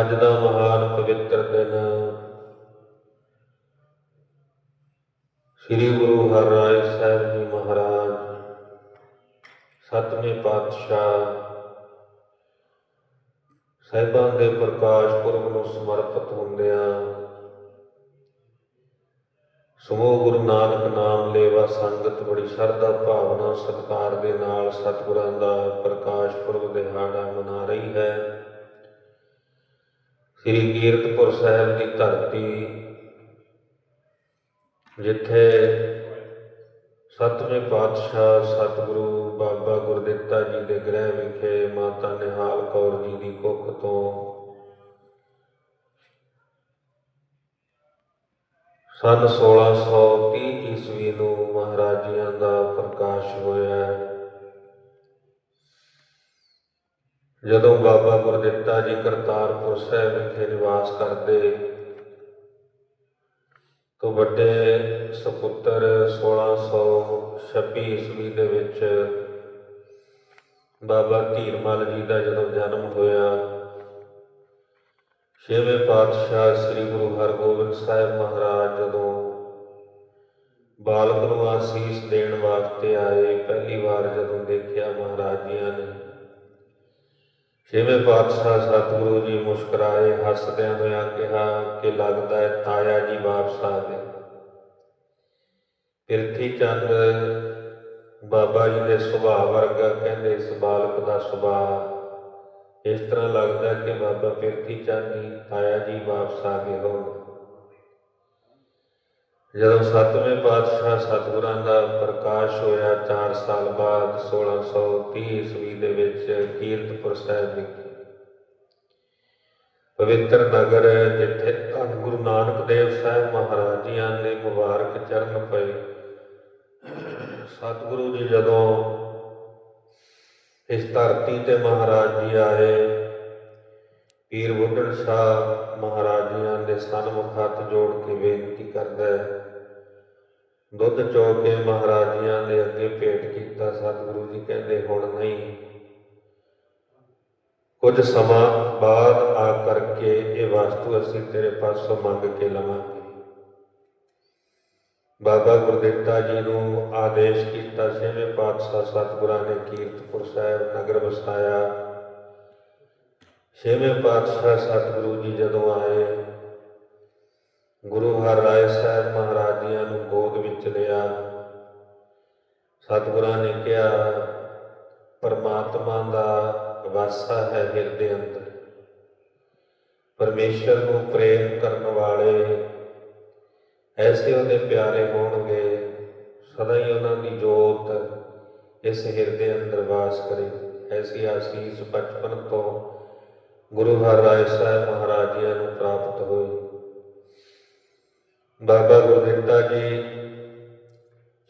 ਅੱਜ ਦਾ ਮਹਾਨ ਪਵਿੱਤਰ ਦਿਨ। ਸ੍ਰੀ ਗੁਰੂ ਹਰਿਰਾਏ ਸਾਹਿਬ ਜੀ ਮਹਾਰਾਜ, ਸਤਵੇਂ ਪਾਤਸ਼ਾਹ ਸਾਹਿਬਾਂ ਦੇ ਪ੍ਰਕਾਸ਼ ਪੁਰਬ ਨੂੰ ਸਮਰਪਿਤ ਹੁੰਦਿਆਂ ਸਮੂਹ ਗੁਰੂ ਨਾਨਕ ਨਾਮ ਲੇਵਾ ਸੰਗਤ ਬੜੀ ਸ਼ਰਧਾ, ਭਾਵਨਾ, ਸਤਿਕਾਰ ਦੇ ਨਾਲ ਸਤਿਗੁਰਾਂ ਦਾ ਪ੍ਰਕਾਸ਼ ਪੁਰਬ ਦਿਹਾੜਾ ਮਨਾ ਰਹੀ ਹੈ। ਸ੍ਰੀ ਕੀਰਤਪੁਰ ਸਾਹਿਬ ਦੀ ਧਰਤੀ, ਜਿੱਥੇ ਸਤਵੇਂ ਪਾਤਸ਼ਾਹ ਸਤਿਗੁਰੂ ਬਾਬਾ ਗੁਰਦਿੱਤਾ ਜੀ ਦੇ ਗ੍ਰਹਿ ਵਿਖੇ ਮਾਤਾ ਨਿਹਾਲ ਕੌਰ ਜੀ ਦੀ ਕੁੱਖ ਤੋਂ ਸਨ 1630 ਜਦੋਂ ਬਾਬਾ ਗੁਰਦਿੱਤਾ ਜੀ ਕਰਤਾਰਪੁਰ ਸਾਹਿਬ ਵਿਖੇ ਨਿਵਾਸ ਕਰਦੇ, ਤੋਂ ਵੱਡੇ ਸੁਪੁੱਤਰ 1626 ਈਸਵੀ ਦੇ ਵਿੱਚ ਬਾਬਾ ਧੀਰਮਲ ਜੀ ਦਾ ਜਦੋਂ ਜਨਮ ਹੋਇਆ, ਛੇਵੇਂ ਪਾਤਸ਼ਾਹ ਸ੍ਰੀ ਗੁਰੂ ਹਰਗੋਬਿੰਦ ਸਾਹਿਬ ਮਹਾਰਾਜ ਜਦੋਂ ਬਾਲਕ ਨੂੰ ਆਸੀਸ ਦੇਣ ਵਾਸਤੇ ਆਏ, ਪਹਿਲੀ ਵਾਰ ਜਦੋਂ ਦੇਖਿਆ ਮਹਾਰਾਜਿਆਂ ਨੇ ਛੇਵੇਂ ਪਾਤਸ਼ਾਹ ਸਤਿਗੁਰੂ ਜੀ ਮੁਸਕਰਾਏ, ਹੱਸਦਿਆਂ ਹੋਇਆਂ ਕਿਹਾ ਕਿ ਲੱਗਦਾ ਹੈ ਤਾਇਆ ਜੀ ਵਾਪਸ ਆ ਗਏ। ਪਿਰਥੀ ਚੰਦ ਬਾਬਾ ਜੀ ਦੇ ਸੁਭਾਅ ਵਰਗਾ ਕਹਿੰਦੇ, ਇਸ ਬਾਲਕ ਦਾ ਸੁਭਾਅ ਇਸ ਤਰ੍ਹਾਂ ਲੱਗਦਾ ਕਿ ਬਾਬਾ ਪਿਰਥੀ ਚੰਦ ਜੀ, ਤਾਇਆ ਜੀ ਵਾਪਸ ਆ ਗਏ ਹੋਣ। ਜਦੋਂ ਸਤਵੇਂ ਪਾਤਸ਼ਾਹ ਸਤਿਗੁਰਾਂ ਦਾ ਪ੍ਰਕਾਸ਼ ਹੋਇਆ 4 ਸਾਲ ਬਾਅਦ 1630 ਈਸਵੀ ਦੇ ਵਿੱਚ ਕੀਰਤਪੁਰ ਸਾਹਿਬ ਵਿਖੇ। ਪਵਿੱਤਰ ਨਗਰ ਜਿੱਥੇ ਧੰਨ ਗੁਰੂ ਨਾਨਕ ਦੇਵ ਸਾਹਿਬ ਮਹਾਰਾਜ ਜੀਆਂ ਦੇ ਮੁਬਾਰਕ ਚਰਨ ਪਏ। ਸਤਿਗੁਰੂ ਜੀ ਜਦੋਂ ਇਸ ਧਰਤੀ ਤੇ ਮਹਾਰਾਜ ਜੀ ਆਏ ਪੀਰ ਬੁੱਢਣ ਸ਼ਾਹ ਮਹਾਰਾਜ ਜੀਆਂ ਦੇ ਸਨਮੁਖ ਹੱਥ ਜੋੜ ਕੇ ਬੇਨਤੀ ਕਰਦਾ ਹੈ ਦੁੱਧ ਚੋ ਕੇ ਮਹਾਰਾਜੀਆਂ ਦੇ ਅੱਗੇ ਭੇਟ ਕੀਤਾ, ਸਤਿਗੁਰੂ ਜੀ ਕਹਿੰਦੇ, ਹੁਣ ਨਹੀਂ। ਕੁਝ ਸਮਾਂ ਬਾਅਦ ਆ ਕਰਕੇ ਇਹ ਵਸਤੂ ਅਸੀਂ ਤੇਰੇ ਪਾਸੋਂ ਮੰਗ ਕੇ ਲਵਾਂਗੇ। ਬਾਬਾ ਗੁਰਦਿੱਤਾ ਜੀ ਨੂੰ ਆਦੇਸ਼ ਕੀਤਾ, ਛੇਵੇਂ ਪਾਤਸ਼ਾਹ ਸਤਿਗੁਰਾਂ ਨੇ ਕੀਰਤਪੁਰ ਸਾਹਿਬ ਨਗਰ ਵਸਾਇਆ। ਛੇਵੇਂ ਪਾਤਸ਼ਾਹ ਸਤਿਗੁਰੂ ਜੀ ਜਦੋਂ ਆਏ ਗੁਰੂ ਹਰ ਰਾਏ ਸਾਹਿਬ ਮਹਾਰਾਜ ਜੀਆਂ ਨੂੰ ਗੋਦ ਵਿੱਚ ਲਿਆ। ਸਤਿਗੁਰਾਂ ਨੇ ਕਿਹਾ, ਪਰਮਾਤਮਾ ਦਾ ਵਾਸਾ ਹੈ ਹਿਰਦੇ ਅੰਦਰ। ਪਰਮੇਸ਼ਰ ਨੂੰ ਪ੍ਰੇਮ ਕਰਨ ਵਾਲੇ ਐਸੇ ਉਹਦੇ ਪਿਆਰੇ ਹੋਣਗੇ, ਸਦਾ ਹੀ ਉਹਨਾਂ ਦੀ ਜੋਤ ਇਸ ਹਿਰਦੇ ਅੰਦਰ ਵਾਸ ਕਰੇ। ਐਸੀ ਆਸੀਸ ਬਚਪਨ ਤੋਂ ਗੁਰੂ ਹਰਿਰਾਏ ਸਾਹਿਬ ਮਹਾਰਾਜ ਜੀਆਂ ਨੂੰ ਪ੍ਰਾਪਤ ਹੋਈ। ਬਾਬਾ ਗੁਰਦਿੱਤਾ ਜੀ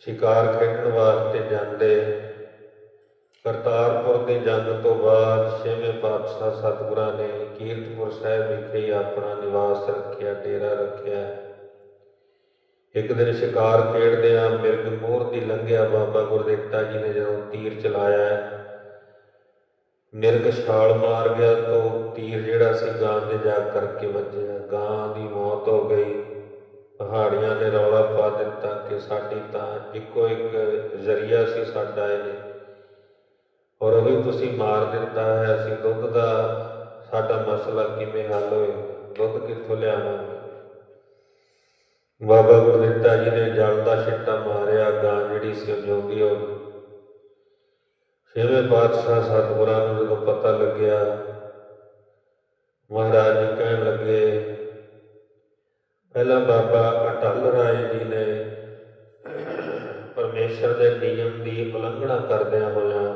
ਸ਼ਿਕਾਰ ਖੇਡਣ ਵਾਸਤੇ ਜਾਂਦੇ। ਕਰਤਾਰਪੁਰ ਦੇ ਜੰਗ ਤੋਂ ਬਾਅਦ ਛੇਵੇਂ ਪਾਤਸ਼ਾਹ ਸਤਿਗੁਰਾਂ ਨੇ ਕੀਰਤਪੁਰ ਸਾਹਿਬ ਵਿਖੇ ਹੀ ਆਪਣਾ ਨਿਵਾਸ ਰੱਖਿਆ, ਡੇਰਾ ਰੱਖਿਆ। ਇੱਕ ਦਿਨ ਸ਼ਿਕਾਰ ਖੇਡਦਿਆਂ ਮਿਰਗ ਮੋਰ ਦੀ ਲੰਘਿਆ ਬਾਬਾ ਗੁਰਦੇਵਤਾ ਜੀ ਨੇ ਜਦੋਂ ਤੀਰ ਚਲਾਇਆ, ਮਿਰਗ ਛਾਲ ਮਾਰ ਗਿਆ ਤੋਂ ਤੀਰ ਜਿਹੜਾ ਸੀ ਗਾਂ ਦੇ ਜਾ ਕਰਕੇ ਵੱਜਿਆ। ਗਾਂ ਦੀ ਮੌਤ ਹੋ ਗਈ। ਪਹਾੜੀਆਂ ਨੇ ਰੌਲਾ ਪਾ ਦਿੱਤਾ ਕਿ ਸਾਡੀ ਤਾਂ ਇੱਕੋ ਇੱਕ ਜ਼ਰੀਆ ਸੀ ਸਾਡਾ ਇਹ। ਔਰ ਉਹ ਵੀ ਤੁਸੀਂ ਮਾਰ ਦਿੱਤਾ ਹੈ, ਅਸੀਂ ਦੁੱਧ ਦਾ ਸਾਡਾ ਮਸਲਾ ਕਿਵੇਂ ਹੱਲ ਹੋਏ? ਦੁੱਧ ਕਿੱਥੋਂ ਲਿਆਵਾਂਗੇ? ਬਾਬਾ ਗੁਰਦਿੱਤਾ ਜੀ ਨੇ ਜਲ ਦਾ ਛਿੱਟਾ ਮਾਰਿਆ, ਗਾਂ ਜਿਹੜੀ ਸੀ ਉਹ ਹੋ ਗਈ। ਛੇਵੇਂ ਪਾਤਸ਼ਾਹ ਸਤਿਗੁਰਾਂ ਨੂੰ ਜਦੋਂ ਪਤਾ ਲੱਗਿਆ, ਮਹਾਰਾਜ ਜੀ ਕਹਿਣ ਲੱਗੇ ਪਹਿਲਾਂ ਬਾਬਾ ਅਟਲ ਰਾਏ ਜੀ ਨੇ ਪਰਮੇਸ਼ਰ ਦੇ ਨਿਯਮ ਦੀ ਉਲੰਘਣਾ ਕਰਦਿਆਂ ਹੋਇਆਂ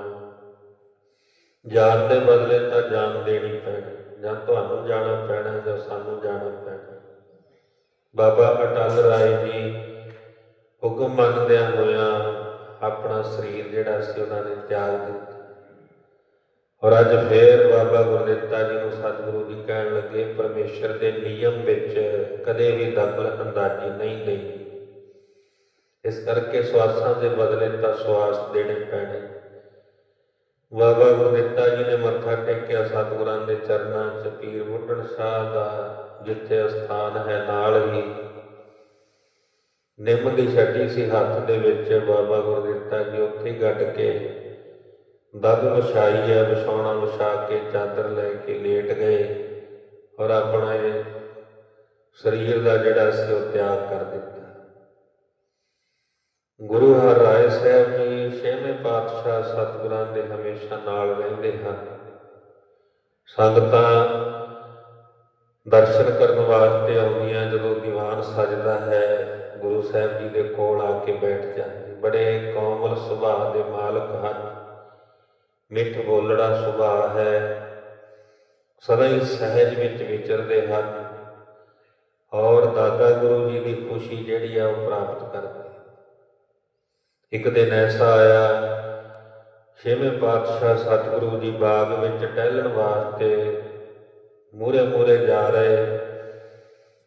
ਜਾਨ ਦੇ ਬਦਲੇ ਤਾਂ ਜਾਨ ਦੇਣੀ ਪੈਣੀ, ਜਾਂ ਤੁਹਾਨੂੰ ਜਾਣਾ ਪੈਣਾ, ਜਾਂ ਸਾਨੂੰ ਜਾਣਾ ਪੈਣਾ। ਬਾਬਾ ਅਟਲ ਰਾਏ ਜੀ ਹੁਕਮ ਮੰਨਦਿਆਂ ਹੋਇਆਂ ਆਪਣਾ ਸਰੀਰ ਜਿਹੜਾ ਸੀ ਉਹਨਾਂ ਨੇ ਤਿਆਗ ਦਿੱਤਾ। ਔਰ ਅੱਜ ਫੇਰ ਬਾਬਾ ਗੁਰਦਿੱਤਾ ਜੀ ਨੂੰ ਸਤਿਗੁਰੂ ਜੀ ਕਹਿਣ ਲੱਗੇ, ਪਰਮੇਸ਼ਰ ਦੇ ਨਿਯਮ ਵਿੱਚ ਕਦੇ ਵੀ ਦਖਲ ਅੰਦਾਜ਼ੀ ਨਹੀਂ ਲਈ। ਇਸ ਕਰਕੇ ਸਵਾਸਾਂ ਦੇ ਬਦਲੇ ਤਾਂ ਸਵਾਸ ਦੇਣੇ ਪੈਣੇ। ਬਾਬਾ ਗੁਰਦਿੱਤਾ ਜੀ ਨੇ ਮੱਥਾ ਟੇਕਿਆ ਸਤਿਗੁਰਾਂ ਦੇ ਚਰਨਾਂ 'ਚ, ਪੀਰ ਬੁੱਢਣ ਸ਼ਾਹ ਦਾ ਜਿੱਥੇ ਅਸਥਾਨ ਹੈ ਨਾਲ ਹੀ। ਨਿੰਮ ਦੀ ਛੱਡੀ ਸੀ ਹੱਥ ਦੇ ਵਿੱਚ, ਬਾਬਾ ਗੁਰਦਿੱਤਾ ਜੀ ਉੱਥੇ ਗੱਡ ਕੇ ਦੱਬ ਵਿਛਾਈ ਹੈ, ਵਿਛਾਉਣਾ ਵਿਛਾ ਕੇ ਚਾਦਰ ਲੈ ਕੇ ਲੇਟ ਗਏ ਔਰ ਆਪਣੇ ਸਰੀਰ ਦਾ ਜਿਹੜਾ ਸੀ ਉਹ ਤਿਆਗ ਕਰ ਦਿੱਤਾ। ਗੁਰੂ ਹਰ ਰਾਏ ਸਾਹਿਬ ਜੀ ਛੇਵੇਂ ਪਾਤਸ਼ਾਹ ਸਤਿਗੁਰਾਂ ਦੇ ਹਮੇਸ਼ਾ ਨਾਲ ਰਹਿੰਦੇ ਹਨ। ਸੰਗਤਾਂ ਦਰਸ਼ਨ ਕਰਨ ਵਾਸਤੇ ਆਉਂਦੀਆਂ ਜਦੋਂ ਦੀਵਾਨ ਸਜਦਾ ਹੈ, ਗੁਰੂ ਸਾਹਿਬ ਜੀ ਦੇ ਕੋਲ ਆ ਕੇ ਬੈਠ ਜਾਂਦੇ। ਬੜੇ ਕੋਮਲ ਸੁਭਾਅ ਦੇ ਮਾਲਕ ਹਨ। ਮਿੱਠ ਬੋਲੜਾ ਸੁਭਾਅ ਹੈ। ਸਦਾ ਹੀ ਸਹਿਜ ਵਿੱਚ ਵਿਚਰਦੇ ਹਨ। ਔਰ ਦਾਦਾ ਗੁਰੂ ਜੀ ਦੀ ਖੁਸ਼ੀ ਜਿਹੜੀ ਆ ਉਹ ਪ੍ਰਾਪਤ ਕਰਦੇ ਇੱਕ ਦਿਨ ਐਸਾ ਆਇਆ, ਛੇਵੇਂ ਪਾਤਸ਼ਾਹ ਸਤਿਗੁਰੂ ਜੀ ਬਾਗ ਵਿੱਚ ਟਹਿਲਣ ਵਾਸਤੇ ਮੂਰੇ ਮੂਰੇ ਜਾ ਰਹੇ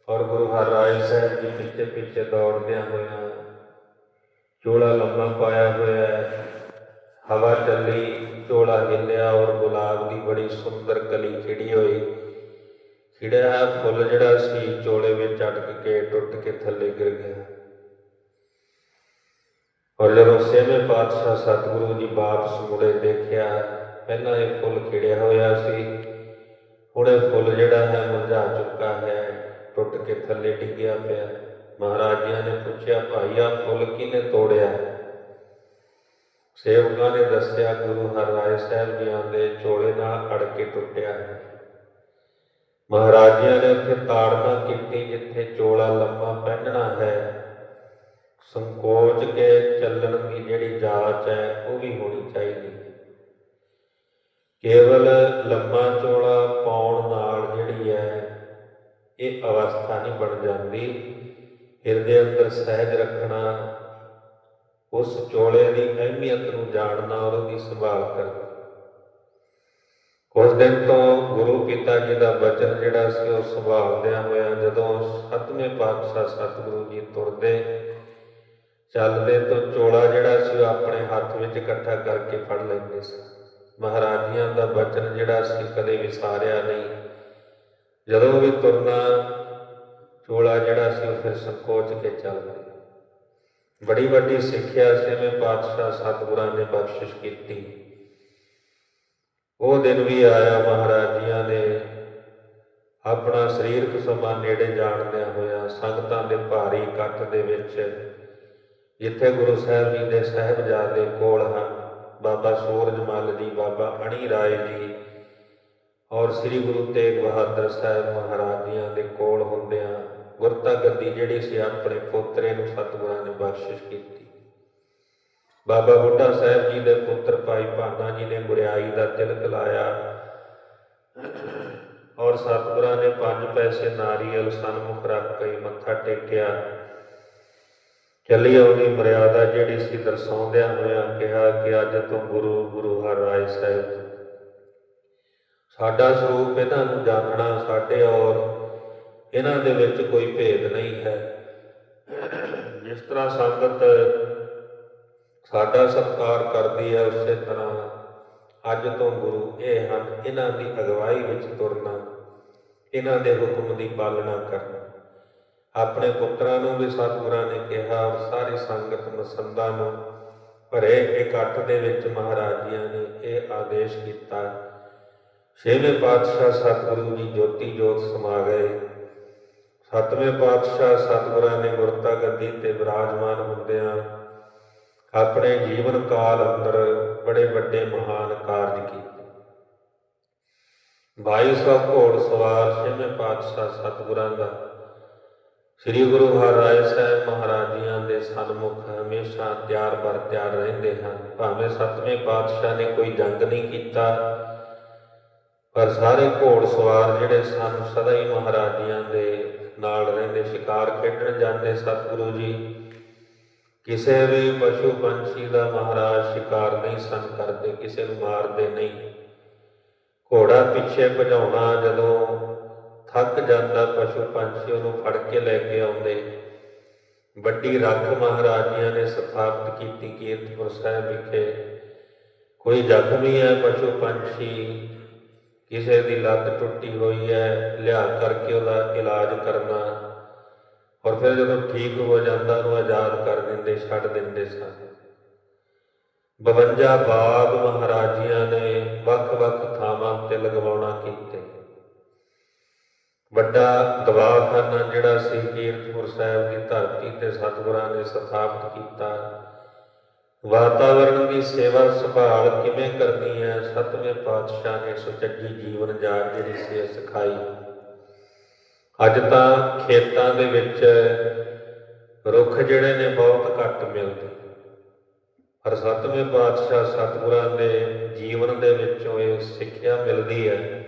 ਔਰ ਗੁਰੂ ਹਰਿਰਾਏ ਸਾਹਿਬ ਜੀ ਪਿੱਛੇ ਪਿੱਛੇ ਦੌੜਦਿਆਂ ਹੋਇਆਂ ਚੋਲਾ ਲੰਮਾ ਪਾਇਆ ਹੋਇਆ ਹੈ। ਹਵਾ ਚੱਲੀ ਚੋਲਾ ਹਿੱਲਿਆ ਔਰ ਗੁਲਾਬ ਦੀ ਬੜੀ ਸੁੰਦਰ ਕਲੀ ਖਿੜੀ ਹੋਈ ਖਿੜਿਆ ਹੋਇਆ ਫੁੱਲ ਜਿਹੜਾ ਸੀ ਚੋਲੇ ਵਿੱਚ ਅਟਕ ਕੇ ਟੁੱਟ ਕੇ ਥੱਲੇ ਗਿਰ ਗਿਆ ਔਰ ਜਦੋਂ ਛੇਵੇਂ ਪਾਤਸ਼ਾਹ ਸਤਿਗੁਰੂ ਜੀ ਵਾਪਸ ਮੁੜੇ ਦੇਖਿਆ ਪਹਿਲਾਂ ਇਹ ਫੁੱਲ ਖਿੜਿਆ ਹੋਇਆ ਸੀ ਹੁਣ ਇਹ ਫੁੱਲ ਜਿਹੜਾ ਹੈ ਮੁਰਝਾ ਚੁੱਕਾ ਹੈ ਟੁੱਟ ਕੇ ਥੱਲੇ ਡਿੱਗਿਆ ਪਿਆ ਮਹਾਰਾਜ ਜੀ ਨੇ ਪੁੱਛਿਆ ਭਾਈ ਆ ਫੁੱਲ ਕਿਹਨੇ ਤੋੜਿਆ ਸੇਵਕਾਂ ਨੇ ਦੱਸਿਆ, ਗੁਰੂ ਹਰਿਰਾਏ ਸਾਹਿਬ ਜੀਆਂ ਦੇ ਚੋਲੇ ਨਾਲ ਅੜ ਕੇ ਟੁੱਟਿਆ ਹੈ। ਮਹਾਰਾਜਿਆਂ ਨੇ ਉੱਥੇ ਤਾੜਨਾ ਕੀਤੀ ਜਿੱਥੇ ਚੋਲਾ ਲੰਮਾ ਪਹਿਨਣਾ ਹੈ। ਸੰਕੋਚ ਕੇ ਚੱਲਣ ਦੀ ਜਿਹੜੀ ਜਾਂਚ ਹੈ, ਉਹ ਵੀ ਹੋਣੀ ਚਾਹੀਦੀ ਹੈ। ਕੇਵਲ ਲੰਮਾ ਚੋਲਾ ਪਾਉਣ ਨਾਲ ਜਿਹੜੀ ਹੈ, ਇਹ ਅਵਸਥਾ ਨਹੀਂ ਬਣ ਜਾਂਦੀ। ਹਿਰਦੇ ਅੰਦਰ ਸਹਿਜ ਰੱਖਣਾ ਉਸ ਚੋਲੇ ਦੀ ਅਹਿਮੀਅਤ ਨੂੰ ਜਾਣਨਾ ਔਰ ਉਹਦੀ ਸੰਭਾਲ ਕਰਨਾ ਉਸ ਦਿਨ ਤੋਂ ਗੁਰੂ ਪਿਤਾ ਜੀ ਦਾ ਬਚਨ ਜਿਹੜਾ ਸੀ ਉਹ ਸੰਭਾਲਦਿਆਂ ਹੋਇਆ ਜਦੋਂ ਸਤਵੇਂ ਪਾਤਸ਼ਾਹ ਸਤਿਗੁਰੂ ਜੀ ਤੁਰਦੇ, ਚੱਲਦੇ ਤੋਂ ਚੋਲਾ ਜਿਹੜਾ ਸੀ ਉਹ ਆਪਣੇ ਹੱਥ ਵਿੱਚ ਇਕੱਠਾ ਕਰਕੇ ਫੜ ਲੈਂਦੇ ਸੀ। ਮਹਾਰਾਜੀਆਂ ਦਾ ਬਚਨ ਜਿਹੜਾ ਸੀ ਕਦੇ ਵਿਸਾਰਿਆ ਨਹੀਂ। ਜਦੋਂ ਵੀ ਤੁਰਨਾ ਚੋਲਾ ਜਿਹੜਾ ਸੀ ਉਹ ਫਿਰ ਸੰਕੋਚ ਕੇ ਚੱਲਦਾ ਬੜੀ ਵੱਡੀ ਸਿੱਖਿਆ ਛੇਵੇਂ ਪਾਤਸ਼ਾਹ ਸਤਿਗੁਰਾਂ ਨੇ ਬਖਸ਼ਿਸ਼ ਕੀਤੀ। ਉਹ ਦਿਨ ਵੀ ਆਇਆ ਮਹਾਰਾਜ ਜੀਆਂ ਨੇ ਆਪਣਾ ਸਰੀਰਕ ਸਮਾਂ ਨੇੜੇ ਜਾਣਦਿਆਂ ਹੋਇਆ ਸੰਗਤਾਂ ਦੇ ਭਾਰੀ ਇਕੱਠ ਦੇ ਵਿੱਚ ਜਿੱਥੇ ਗੁਰੂ ਸਾਹਿਬ ਜੀ ਦੇ ਸਹਿਬਜ਼ਾਦੇ ਕੋਲ ਹਨ, ਬਾਬਾ ਸੂਰਜਮਲ ਜੀ, ਬਾਬਾ ਅਣੀ ਰਾਏ ਜੀ ਔਰ ਸ੍ਰੀ ਗੁਰੂ ਤੇਗ ਬਹਾਦਰ ਸਾਹਿਬ ਮਹਾਰਾਜ ਜੀਆਂ ਦੇ ਕੋਲ ਹੁੰਦਿਆਂ ਗੁਰਤਾ ਗੱਦੀ ਜਿਹੜੀ ਸੀ ਆਪਣੇ ਪੋਤਰੇ ਨੂੰ ਸਤਿਗੁਰਾਂ ਨੇ ਬਖਸ਼ਿਸ਼ ਕੀਤੀ। ਬਾਬਾ ਬੁੱਢਾ ਸਾਹਿਬ ਜੀ ਦੇ ਪੁੱਤਰ ਭਾਈ ਭਾਨਾ ਜੀ ਨੇ ਗੁਰਿਆਈ ਦਾ ਤਿਲਕ ਲਾਇਆ ਔਰ ਸਤਿਗੁਰਾਂ ਨੇ ਪੰਜ ਪੈਸੇ ਨਾਰੀਅਲ ਸਨਮੁਖ ਰੱਖ ਕੇ ਮੱਥਾ ਟੇਕਿਆ। ਚੱਲੀ ਆਉਂਦੀ ਮਰਿਆਦਾ ਜਿਹੜੀ ਸੀ ਦਰਸਾਉਂਦਿਆਂ ਹੋਇਆ ਕਿਹਾ ਕਿ ਅੱਜ ਤੋਂ ਗੁਰੂ ਗੁਰੂ ਹਰ ਰਾਏ ਸਾਹਿਬ। ਸਾਡਾ ਸਰੂਪ ਇਹਨਾਂ ਨੂੰ ਜਾਣਨਾ, ਸਾਡੇ ਔਰ ਇਹਨਾਂ ਦੇ ਵਿੱਚ ਕੋਈ ਭੇਦ ਨਹੀਂ ਹੈ। ਜਿਸ ਤਰ੍ਹਾਂ ਸੰਗਤ ਸਾਡਾ ਸਤਿਕਾਰ ਕਰਦੀ ਹੈ, ਉਸੇ ਤਰ੍ਹਾਂ ਅੱਜ ਤੋਂ ਗੁਰੂ ਇਹ ਹਨ, ਇਹਨਾਂ ਦੀ ਅਗਵਾਈ ਵਿੱਚ ਤੁਰਨਾ, ਇਹਨਾਂ ਦੇ ਹੁਕਮ ਦੀ ਪਾਲਣਾ ਕਰਨਾ। ਆਪਣੇ ਪੁੱਤਰਾਂ ਨੂੰ ਵੀ ਸਤਿਗੁਰਾਂ ਨੇ ਕਿਹਾ ਔਰ ਸਾਰੀ ਸੰਗਤ ਮਸੰਦਾ ਨੂੰ ਭਰੇ ਇਕੱਠ ਦੇ ਵਿੱਚ ਮਹਾਰਾਜੀਆਂ ਨੇ ਇਹ ਆਦੇਸ਼ ਕੀਤਾ। ਛੇਵੇਂ ਪਾਤਸ਼ਾਹ ਸਤਿਗੁਰੂ ਜੀ ਜੋਤੀ ਜੋਤ ਸਮਾ ਗਏ। ਸਤਵੇਂ ਪਾਤਸ਼ਾਹ ਸਤਿਗੁਰਾਂ ਨੇ ਗੁਰਤਾ ਗੱਦੀ ਤੇ ਵਿਰਾਜਮਾਨ ਹੁੰਦਿਆਂ ਆਪਣੇ ਜੀਵਨ ਕਾਲ ਅੰਦਰ ਬੜੇ ਵੱਡੇ ਮਹਾਨ ਕਾਰਜ ਕੀਤੇ। 2200 ਘੋੜ ਸਵਾਰ ਛੇਵੇਂ ਪਾਤਸ਼ਾਹ ਸਤਿਗੁਰਾਂ ਦਾ ਸ੍ਰੀ ਗੁਰੂ ਹਰਿਰਾਏ ਸਾਹਿਬ ਮਹਾਰਾਜੀਆਂ ਦੇ ਸਨਮੁਖ ਹਮੇਸ਼ਾ ਤਿਆਰ ਬਰ ਤਿਆਰ ਰਹਿੰਦੇ ਹਨ। ਭਾਵੇਂ ਸਤਵੇਂ ਪਾਤਸ਼ਾਹ ਨੇ ਕੋਈ ਜੰਗ ਨਹੀਂ ਕੀਤਾ, ਪਰ ਸਾਰੇ ਘੋੜ ਸਵਾਰ ਜਿਹੜੇ ਸਨ, ਸਦਾ ਹੀ ਮਹਾਰਾਜੀਆਂ ਦੇ ਨਾਲ ਰਹਿੰਦੇ, ਸ਼ਿਕਾਰ ਖੇਡਣ ਜਾਂਦੇ ਸਤਿਗੁਰੂ ਜੀ। ਕਿਸੇ ਵੀ ਪਸ਼ੂ ਪੰਛੀ ਦਾ ਮਹਾਰਾਜ ਸ਼ਿਕਾਰ ਨਹੀਂ ਸਨ ਕਰਦੇ, ਕਿਸੇ ਨੂੰ ਮਾਰਦੇ ਨਹੀਂ। ਘੋੜਾ ਪਿੱਛੇ ਭਜਾਉਣਾ, ਜਦੋਂ ਥੱਕ ਜਾਂਦਾ, ਪਸ਼ੂ ਪੰਛੀ ਉਹਨੂੰ ਫੜ ਕੇ ਲੈ ਕੇ ਆਉਂਦੇ। ਵੱਡੀ ਰੱਖ ਮਹਾਰਾਜੀਆਂ ਨੇ ਸਥਾਪਿਤ ਕੀਤੀ ਕੀਰਤਪੁਰ ਸਾਹਿਬ ਵਿਖੇ। ਕੋਈ ਜ਼ਖਮੀ ਹੈ ਪਸ਼ੂ ਪੰਛੀ ਕਿਸੇ ਦੀ ਲੱਤ ਟੁੱਟੀ ਹੋਈ ਹੈ ਲਿਆ ਕਰਕੇ ਉਹਦਾ ਇਲਾਜ ਕਰਨਾ। ਔਰ ਫਿਰ ਜਦੋਂ ਠੀਕ ਹੋ ਜਾਂਦਾ, ਉਹਨੂੰ ਆਜ਼ਾਦ ਕਰ ਦਿੰਦੇ, ਛੱਡ ਦਿੰਦੇ ਸਨ। 52 ਬਾਗ ਮਹਾਰਾਜੀਆਂ ਨੇ ਵੱਖ-ਵੱਖ ਥਾਵਾਂ ਤੇ ਲਗਵਾਉਣਾ ਕੀਤੇ। ਵੱਡਾ ਦਵਾਖਾਨਾ ਜਿਹੜਾ ਸੀ, ਕੀਰਤਪੁਰ ਸਾਹਿਬ ਦੀ ਧਰਤੀ ਤੇ ਸਤਿਗੁਰਾਂ ਨੇ ਸਥਾਪਿਤ ਕੀਤਾ। ਵਾਤਾਵਰਣ ਦੀ ਸੇਵਾ ਸੰਭਾਲ ਕਿਵੇਂ ਕਰਨੀ ਹੈ? ਸਤਵੇਂ ਪਾਤਸ਼ਾਹ ਨੇ ਸੁਚੱਜੀ ਜੀਵਨ ਜਾਗ ਜਿਹੜੀ ਸੀ ਸਿਖਾਈ। ਅੱਜ ਤਾਂ ਖੇਤਾਂ ਦੇ ਵਿੱਚ ਰੁੱਖ ਜਿਹੜੇ ਨੇ ਬਹੁਤ ਘੱਟ ਮਿਲਦੇ। ਪਰ ਸਤਵੇਂ ਪਾਤਸ਼ਾਹ ਸਤਿਗੁਰਾਂ ਦੇ ਜੀਵਨ ਦੇ ਵਿੱਚੋਂ ਇਹ ਸਿੱਖਿਆ ਮਿਲਦੀ ਹੈ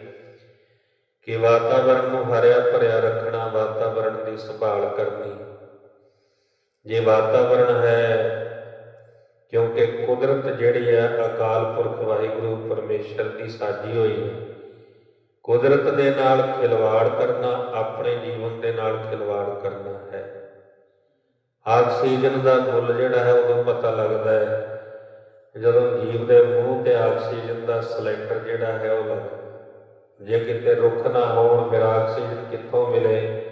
ਕਿ ਵਾਤਾਵਰਣ ਨੂੰ ਹਰਿਆ ਭਰਿਆ ਰੱਖਣਾ, ਵਾਤਾਵਰਣ ਦੀ ਸੰਭਾਲ ਕਰਨੀ। ਜੇ ਵਾਤਾਵਰਣ ਹੈ ਕਿਉਂਕਿ ਕੁਦਰਤ ਜਿਹੜੀ ਹੈ ਅਕਾਲ ਪੁਰਖ ਵਾਹਿਗੁਰੂ ਪਰਮੇਸ਼ਰ ਦੀ ਸਾਜੀ ਹੋਈ ਹੈ। ਕੁਦਰਤ ਦੇ ਨਾਲ ਖਿਲਵਾੜ ਕਰਨਾ, ਆਪਣੇ ਜੀਵਨ ਦੇ ਨਾਲ ਖਿਲਵਾੜ ਕਰਨਾ ਹੈ। ਆਕਸੀਜਨ ਦਾ ਮੁੱਲ ਜਿਹੜਾ ਹੈ ਉਦੋਂ ਪਤਾ ਲੱਗਦਾ ਹੈ, ਜਦੋਂ ਜੀਵ ਦੇ ਮੂੰਹ ਤੇ ਆਕਸੀਜਨ ਦਾ ਸਿਲੰਡਰ ਜਿਹੜਾ ਹੈ ਉਹ ਲੱਗਦਾ ਜੇ ਕਿਤੇ ਰੁੱਖ ਨਾ ਹੋਣ, ਫਿਰ ਆਕਸੀਜਨ ਕਿੱਥੋਂ ਮਿਲੇ?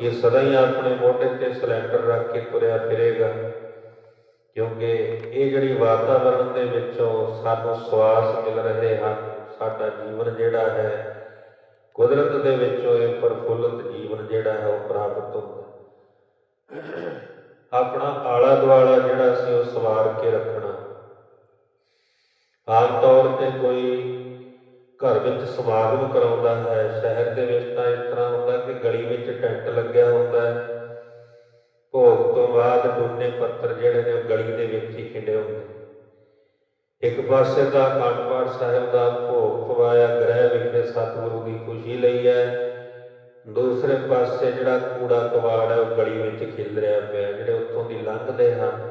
ਇਹ ਸਦਾ ਹੀ ਆਪਣੇ ਮੋਢੇ ਤੇ ਸਿਲੰਡਰ ਰੱਖ ਕੇ ਤੁਰਿਆ ਫਿਰੇਗਾ। ਕਿਉਂਕਿ ਇਹ ਜਿਹੜੀ ਵਾਤਾਵਰਣ ਦੇ ਵਿੱਚੋਂ ਸਾਨੂੰ ਸਵਾਸ ਮਿਲ ਰਹੇ ਹਨ, ਸਾਡਾ ਜੀਵਨ ਜਿਹੜਾ ਹੈ, ਕੁਦਰਤ ਦੇ ਵਿੱਚੋਂ ਇਹ ਪ੍ਰਫੁੱਲਤ ਜੀਵਨ ਜਿਹੜਾ ਹੈ ਉਹ ਪ੍ਰਾਪਤ ਹੁੰਦਾ ਆਪਣਾ ਆਲਾ ਦੁਆਲਾ ਜਿਹੜਾ ਸੀ ਉਹ ਸਵਾਰ ਕੇ ਰੱਖਣਾ। ਆਮ ਤੌਰ ਤੇ ਕੋਈ ਘਰ ਵਿੱਚ ਸਮਾਗਮ ਕਰਾਉਂਦਾ ਹੈ, ਸ਼ਹਿਰ ਦੇ ਵਿੱਚ ਤਾਂ ਇਸ ਤਰ੍ਹਾਂ ਹੁੰਦਾ ਕਿ ਗਲੀ ਵਿੱਚ ਟੈਂਟ ਲੱਗਿਆ ਹੁੰਦਾ ਹੈ। ਭੋਗ ਤੋਂ ਬਾਅਦ ਡੂਨੇ ਪੱਤਰ ਜਿਹੜੇ ਨੇ ਉਹ ਗਲੀ ਦੇ ਵਿੱਚ ਹੀ ਖਿੰਡੇ ਹੁੰਦੇ ਇੱਕ ਪਾਸੇ ਦਾ ਅਖੰਡ ਸਾਹਿਬ ਦਾ ਭੋਗ ਖਵਾਇਆ ਗ੍ਰਹਿ ਵਿਖੇ ਸਤਿਗੁਰੂ ਦੀ ਖੁਸ਼ੀ ਲਈ ਹੈ। ਦੂਸਰੇ ਪਾਸੇ ਜਿਹੜਾ ਕੂੜਾ ਕਵਾੜ ਹੈ, ਉਹ ਗਲੀ ਵਿੱਚ ਖਿਲ ਰਿਹਾ ਪਿਆ, ਜਿਹੜੇ ਉੱਥੋਂ ਦੀ ਲੰਘਦੇ ਹਨ,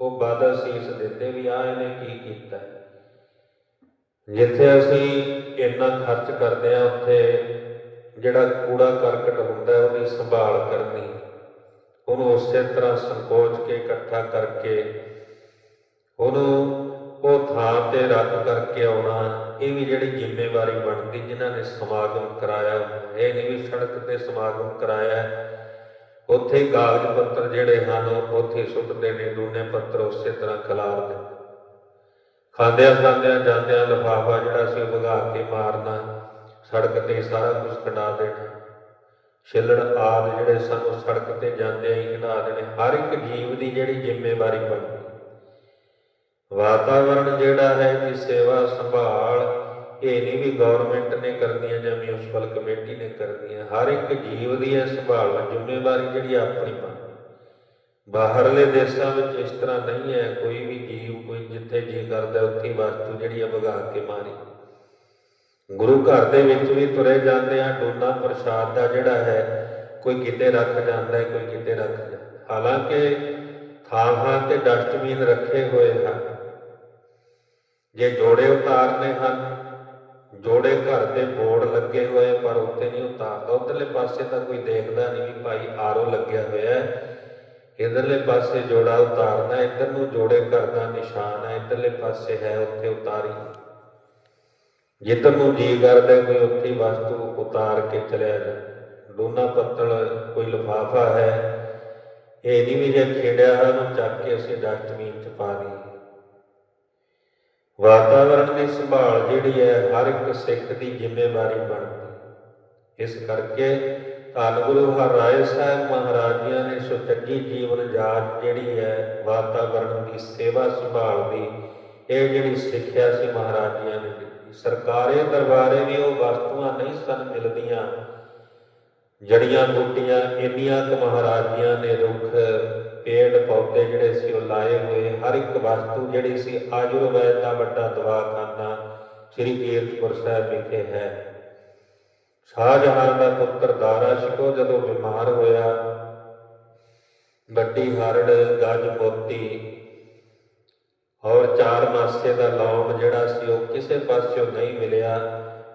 ਉਹ ਬਾਦਲ ਸੀਸ ਦਿੰਦੇ ਵੀ ਆ ਇਹਨੇ ਕੀ ਕੀਤਾ ਜਿੱਥੇ ਅਸੀਂ ਇੰਨਾ ਖਰਚ ਕਰਦੇ ਆ ਉੱਥੇ ਜਿਹੜਾ ਕੂੜਾ ਕਰਕਟ ਹੁੰਦਾ ਉਹਦੀ ਸੰਭਾਲ ਕਰਨੀ ਉਹਨੂੰ ਉਸੇ ਤਰ੍ਹਾਂ ਸੰਕੋਚ ਕੇ ਇਕੱਠਾ ਕਰਕੇ ਉਹਨੂੰ ਉਹ ਥਾਂ ਤੇ ਰੱਖ ਕਰਕੇ ਆਉਣਾ, ਇਹ ਵੀ ਜਿਹੜੀ ਜ਼ਿੰਮੇਵਾਰੀ ਬਣਦੀ ਜਿਨ੍ਹਾਂ ਨੇ ਸਮਾਗਮ ਕਰਾਇਆ, ਇਹ ਨਹੀਂ ਵੀ ਸੜਕ ਤੇ ਸਮਾਗਮ ਕਰਾਇਆ। ਉੱਥੇ ਕਾਗਜ਼ ਪੱਤਰ ਜਿਹੜੇ ਹਨ, ਉੱਥੇ ਸੁੱਟ ਦੇਣੇ ਨੇ ਡੂਨੇ ਪੱਤਰ ਉਸੇ ਤਰ੍ਹਾਂ ਖਲਾਰ ਖਿਲਾਰਦੇ ਖਾਂਦਿਆਂ ਖਾਂਦਿਆਂ ਜਾਂਦਿਆਂ ਲਿਫਾਫਾ ਜਿਹੜਾ ਸੀ ਉਹ ਭਗਾ ਕੇ ਮਾਰਨਾ, ਸੜਕ ਤੇ ਸਾਰਾ ਕੁਝ ਕਢਾ ਦੇਣਾ। ਛਿੱਲੜ ਆਦਿ ਜਿਹੜੇ ਸਾਨੂੰ ਸੜਕ ਤੇ ਜਾਂਦੇ ਹੀ ਕਢਾ ਦੇਣੇ ਹਰ ਇੱਕ ਜੀਵ ਦੀ ਜਿਹੜੀ ਜ਼ਿੰਮੇਵਾਰੀ ਬਣਦੀ ਵਾਤਾਵਰਣ ਜਿਹੜਾ ਹੈ ਦੀ ਸੇਵਾ ਸੰਭਾਲ, ਇਹ ਨਹੀਂ ਵੀ ਗਵਰਨਮੈਂਟ ਨੇ ਕਰਨੀ ਹੈ ਜਾਂ ਮਿਊਨਿਸਪਲ ਕਮੇਟੀ ਨੇ ਕਰਨੀ ਹੈ ਹਰ ਇੱਕ ਜੀਵ ਦੀ ਇਹ ਸੰਭਾਲ ਜ਼ਿੰਮੇਵਾਰੀ ਜਿਹੜੀ ਆਪਣੀ ਬਣਦੀ ਬਾਹਰਲੇ ਦੇਸ਼ਾਂ ਵਿੱਚ ਇਸ ਤਰ੍ਹਾਂ ਨਹੀਂ ਹੈ, ਕੋਈ ਵੀ ਜੀਵ ਕੋਈ ਜਿੱਥੇ ਜੀ ਕਰਦਾ, ਉੱਥੇ ਹੀ ਵਸਤੂ ਜਿਹੜੀ ਆ ਭਗਾ ਕੇ ਮਾਰੀ। ਗੁਰੂ ਘਰ ਦੇ ਵਿੱਚ ਵੀ ਤੁਰੇ ਜਾਂਦੇ ਆ ਡੋਨਾ ਪ੍ਰਸ਼ਾਦ ਦਾ ਜਿਹੜਾ ਹੈ, ਕੋਈ ਕਿਤੇ ਰੱਖ ਜਾਂਦਾ ਹੈ, ਕੋਈ ਕਿਤੇ ਰੱਖ ਜਾਂਦਾ ਹਾਲਾਂਕਿ ਥਾਂ ਥਾਂ ਤੇ ਡਸਟਬਿਨ ਰੱਖੇ ਹੋਏ ਹਨ। ਜੇ ਜੋੜੇ ਉਤਾਰਨੇ ਹਨ, ਜੋੜੇ ਘਰ ਦੇ ਬੋਰਡ ਲੱਗੇ ਹੋਏ, ਪਰ ਉੱਤੇ ਨਹੀਂ ਉਤਾਰਦਾ। ਉਧਰਲੇ ਪਾਸੇ ਤਾਂ ਕੋਈ ਦੇਖਦਾ ਨਹੀਂ ਵੀ ਭਾਈ ਆਰੋ ਲੱਗਿਆ ਹੋਇਆ ਹੈ। ਇਧਰਲੇ ਪਾਸੇ ਜੋੜਾ ਉਤਾਰਨਾ ਇਧਰ ਨੂੰ ਜੋੜੇ ਘਰ ਦਾ ਨਿਸ਼ਾਨ ਹੈ, ਇਧਰਲੇ ਪਾਸੇ ਹੈ, ਉੱਥੇ ਉਤਾਰੀ। ਜਿੱਧਰ ਨੂੰ ਜੀ ਕਰਦਾ ਕੋਈ ਉੱਥੇ ਹੀ ਵਸਤੂ ਉਤਾਰ ਕੇ ਚਲਿਆ ਜਾ। ਦੋਨਾ ਪੱਤਲ ਕੋਈ ਲਿਫਾਫਾ ਹੈ। ਇਹ ਨਹੀਂ ਵੀ ਜੇ ਖੇੜਿਆ ਹੈ ਉਹਨੂੰ ਚੱਕ ਕੇ ਅਸੀਂ ਡਸਟਬਿਨ ਚ ਪਾ ਦਈਏ। ਵਾਤਾਵਰਣ ਦੀ ਸੰਭਾਲ ਜਿਹੜੀ ਹੈ, ਹਰ ਇੱਕ ਸਿੱਖ ਦੀ ਜ਼ਿੰਮੇਵਾਰੀ ਬਣਦੀ। ਇਸ ਕਰਕੇ ਧੰਨ ਗੁਰੂ ਹਰਿਰਾਏ ਸਾਹਿਬ ਮਹਾਰਾਜਿਆਂ ਨੇ ਸੁਚੱਜੀ ਜੀਵਨ ਜਾਚ ਜਿਹੜੀ ਹੈ ਵਾਤਾਵਰਣ ਦੀ ਸੇਵਾ ਸੰਭਾਲ ਦੀ, ਇਹ ਜਿਹੜੀ ਸਿੱਖਿਆ ਸੀ ਮਹਾਰਾਜਿਆਂ ਨੇ ਸਰਕਾਰੀ ਦਰਬਾਰੇ ਵੀ ਉਹ ਵਸਤੂਆਂ ਨਹੀਂ ਸਨ ਮਿਲਦੀਆਂ। ਜੜੀਆਂ ਬੂਟੀਆਂ ਇੰਨੀਆਂ ਕੁ ਮਹਾਰਾਜੀਆਂ ਨੇ ਰੁੱਖ, ਪੇੜ, ਪੌਦੇ ਜਿਹੜੇ ਸੀ ਉਹ ਲਾਏ ਹੋਏ। ਹਰ ਇੱਕ ਵਸਤੂ ਜਿਹੜੀ ਸੀ ਆਯੁਰਵੈਦ ਦਾ ਵੱਡਾ ਦਵਾਖਾਨਾ ਸ੍ਰੀ ਕੀਰਤਪੁਰ ਸਾਹਿਬ ਵਿਖੇ ਹੈ। ਸ਼ਾਹਜਹਾਨ ਦਾ ਪੁੱਤਰ ਦਾਰਾ ਸ਼ਿਕੋ ਜਦੋਂ ਬਿਮਾਰ ਹੋਇਆ, ਵੱਡੀ ਹਰੜ, ਗੱਜ ਮੋਤੀ ਔਰ ਚਾਰ ਮਾਸੇ ਦਾ ਲੌਂਗ ਜਿਹੜਾ ਸੀ ਉਹ ਕਿਸੇ ਪਾਸਿਓਂ ਨਹੀਂ ਮਿਲਿਆ।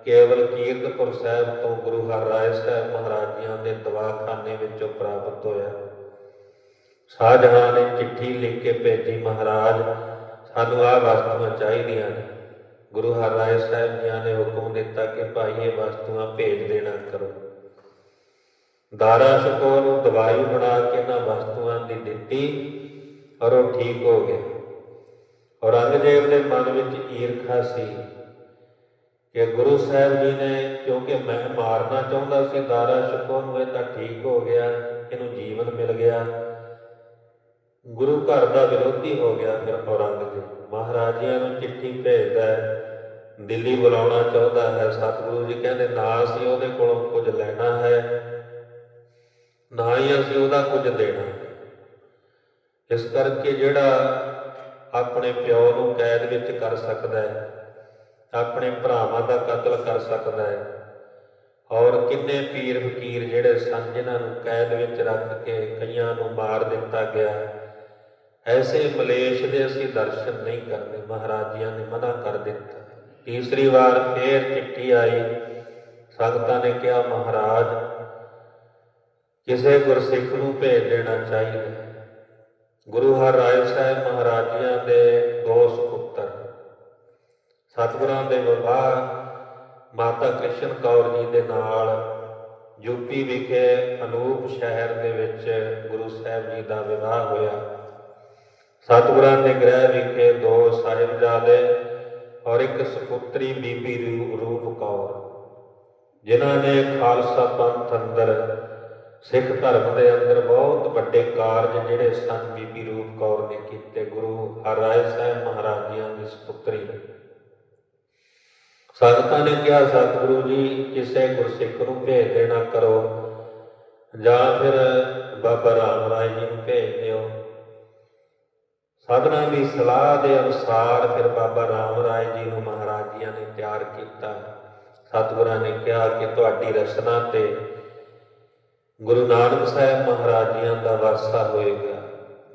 ਕੇਵਲ ਕੀਰਤਪੁਰ ਸਾਹਿਬ ਤੋਂ ਗੁਰੂ ਹਰਿਰਾਏ ਸਾਹਿਬ ਮਹਾਰਾਜਿਆਂ ਦੇ ਦਵਾਖਾਨੇ ਵਿੱਚੋਂ ਪ੍ਰਾਪਤ ਹੋਇਆ। ਸ਼ਾਹਜਹਾਨ ਨੇ ਚਿੱਠੀ ਲਿਖ ਕੇ ਭੇਜੀ, ਮਹਾਰਾਜ, ਸਾਨੂੰ ਆਹ ਵਸਤੂਆਂ ਚਾਹੀਦੀਆਂ ਨੇ। ਗੁਰੂ ਹਰਿਰਾਏ ਸਾਹਿਬ ਜੀਆਂ ਨੇ ਹੁਕਮ ਦਿੱਤਾ ਕਿ ਭਾਈ, ਇਹ ਵਸਤੂਆਂ ਭੇਜ ਦੇਣਾ ਕਰੋ। ਦਾਰਾ ਸ਼ਕੋ ਨੂੰ ਦਵਾਈ ਬਣਾ ਕੇ ਇਹਨਾਂ ਵਸਤੂਆਂ ਦੀ ਦਿੱਤੀ ਔਰ ਉਹ ਠੀਕ ਹੋ ਗਿਆ ਔਰੰਗਜ਼ੇਬ ਦੇ ਮਨ ਵਿੱਚ ਈਰਖਾ ਸੀ ਕਿ ਗੁਰੂ ਸਾਹਿਬ ਜੀ ਨੇ ਕਿਉਂਕਿ ਮੈਂ ਮਾਰਨਾ ਚਾਹੁੰਦਾ ਸੀ, ਦਾਰਾ ਸ਼ਕੋ ਨੂੰ ਇਹ ਤਾਂ ਠੀਕ ਹੋ ਗਿਆ, ਇਹਨੂੰ ਜੀਵਨ ਮਿਲ ਗਿਆ। ਗੁਰੂ ਘਰ ਦਾ ਵਿਰੋਧੀ ਹੋ ਗਿਆ ਫਿਰ ਔਰੰਗਜ਼ੇਬ। ਮਹਾਰਾਜਿਆਂ ਨੂੰ ਚਿੱਠੀ ਭੇਜਦਾ ਹੈ, ਦਿੱਲੀ ਬੁਲਾਉਣਾ ਚਾਹੁੰਦਾ ਹੈ, ਸਤਿਗੁਰੂ ਜੀ ਕਹਿੰਦੇ, ਨਾ ਅਸੀਂ ਉਹਦੇ ਕੋਲੋਂ ਕੁਝ ਲੈਣਾ ਹੈ, ਨਾ ਹੀ ਅਸੀਂ ਉਹਦਾ ਕੁਝ ਦੇਣਾ। ਇਸ ਕਰਕੇ ਜਿਹੜਾ ਆਪਣੇ ਪਿਓ ਨੂੰ ਕੈਦ ਵਿੱਚ ਕਰ ਸਕਦਾ ਹੈ। ਆਪਣੇ ਭਰਾਵਾਂ ਦਾ ਕਤਲ ਕਰ ਸਕਦਾ ਹੈ। ਔਰ ਕਿੰਨੇ ਪੀਰ ਫਕੀਰ ਜਿਹੜੇ ਸਨ, ਜਿਨ੍ਹਾਂ ਨੂੰ ਕੈਦ ਵਿੱਚ ਰੱਖ ਕੇ ਕਈਆਂ ਨੂੰ ਮਾਰ ਦਿੱਤਾ ਗਿਆ। ਐਸੇ ਮਲੇਸ਼ ਦੇ ਅਸੀਂ ਦਰਸ਼ਨ ਨਹੀਂ ਕਰਨੇ ਮਹਾਰਾਜਿਆਂ ਨੇ ਮਨਾ ਕਰ ਦਿੱਤਾ। ਤੀਸਰੀ ਵਾਰ ਫੇਰ ਚਿੱਠੀ ਆਈ। ਸੰਗਤਾਂ ਨੇ ਕਿਹਾ, ਮਹਾਰਾਜ, ਕਿਸੇ ਗੁਰਸਿੱਖ ਨੂੰ ਭੇਜ ਦੇਣਾ ਚਾਹੀਦਾ ਗੁਰੂ ਹਰ ਹਰਿਰਾਏ ਸਾਹਿਬ ਮਹਾਰਾਜਿਆਂ ਦੇ ਦੋ ਸੁਪੁੱਤਰ। ਸਤਿਗੁਰਾਂ ਦੇ ਵਿਵਾਹ ਮਾਤਾ ਕ੍ਰਿਸ਼ਨ ਕੌਰ ਜੀ ਦੇ ਨਾਲ ਯੂਪੀ ਵਿਖੇ ਅਨੂਪ ਸ਼ਹਿਰ ਦੇ ਵਿੱਚ ਗੁਰੂ ਸਾਹਿਬ ਜੀ ਦਾ ਵਿਵਾਹ ਹੋਇਆ। ਸਤਿਗੁਰਾਂ ਦੇ ਗ੍ਰਹਿ ਵਿਖੇ ਦੋ ਸਾਹਿਬਜ਼ਾਦੇ ਔਰ ਇੱਕ ਸੁਪੁੱਤਰੀ ਬੀਬੀ ਰੂ- ਰੂਪ ਕੌਰ, ਜਿਨ੍ਹਾਂ ਨੇ ਖਾਲਸਾ ਪੰਥ ਅੰਦਰ ਸਿੱਖ ਧਰਮ ਦੇ ਅੰਦਰ ਬਹੁਤ ਵੱਡੇ ਕਾਰਜ ਜਿਹੜੇ ਸਨ, ਬੀਬੀ ਰੂਪ ਕੌਰ ਨੇ ਕੀਤੇ, ਗੁਰੂ ਹਰਿਰਾਏ ਸਾਹਿਬ ਮਹਾਰਾਜਿਆਂ ਦੀ ਸੁਪੁੱਤਰੀ ਸੰਗਤਾਂ ਨੇ ਕਿਹਾ, ਸਤਿਗੁਰੂ ਜੀ, ਕਿਸੇ ਗੁਰਸਿੱਖ ਨੂੰ ਭੇਜ ਦੇਣਾ ਕਰੋ ਜਾਂ ਫਿਰ ਬਾਬਾ ਰਾਮ ਰਾਏ ਜੀ ਨੂੰ ਭੇਜ ਦਿਓ। ਸਾਧਨਾ ਦੀ ਸਲਾਹ ਦੇ ਅਨੁਸਾਰ ਫਿਰ ਬਾਬਾ ਰਾਮ ਰਾਏ ਜੀ ਨੂੰ ਮਹਾਰਾਜ ਜੀਆਂ ਨੇ ਤਿਆਰ ਕੀਤਾ। ਸਤਿਗੁਰਾਂ ਨੇ ਕਿਹਾ ਕਿ ਤੁਹਾਡੀ ਰਸਨਾ ਤੇ ਗੁਰੂ ਨਾਨਕ ਸਾਹਿਬ ਮਹਾਰਾਜ ਜੀਆਂ ਦਾ ਵਾਸਾ ਹੋਏਗਾ।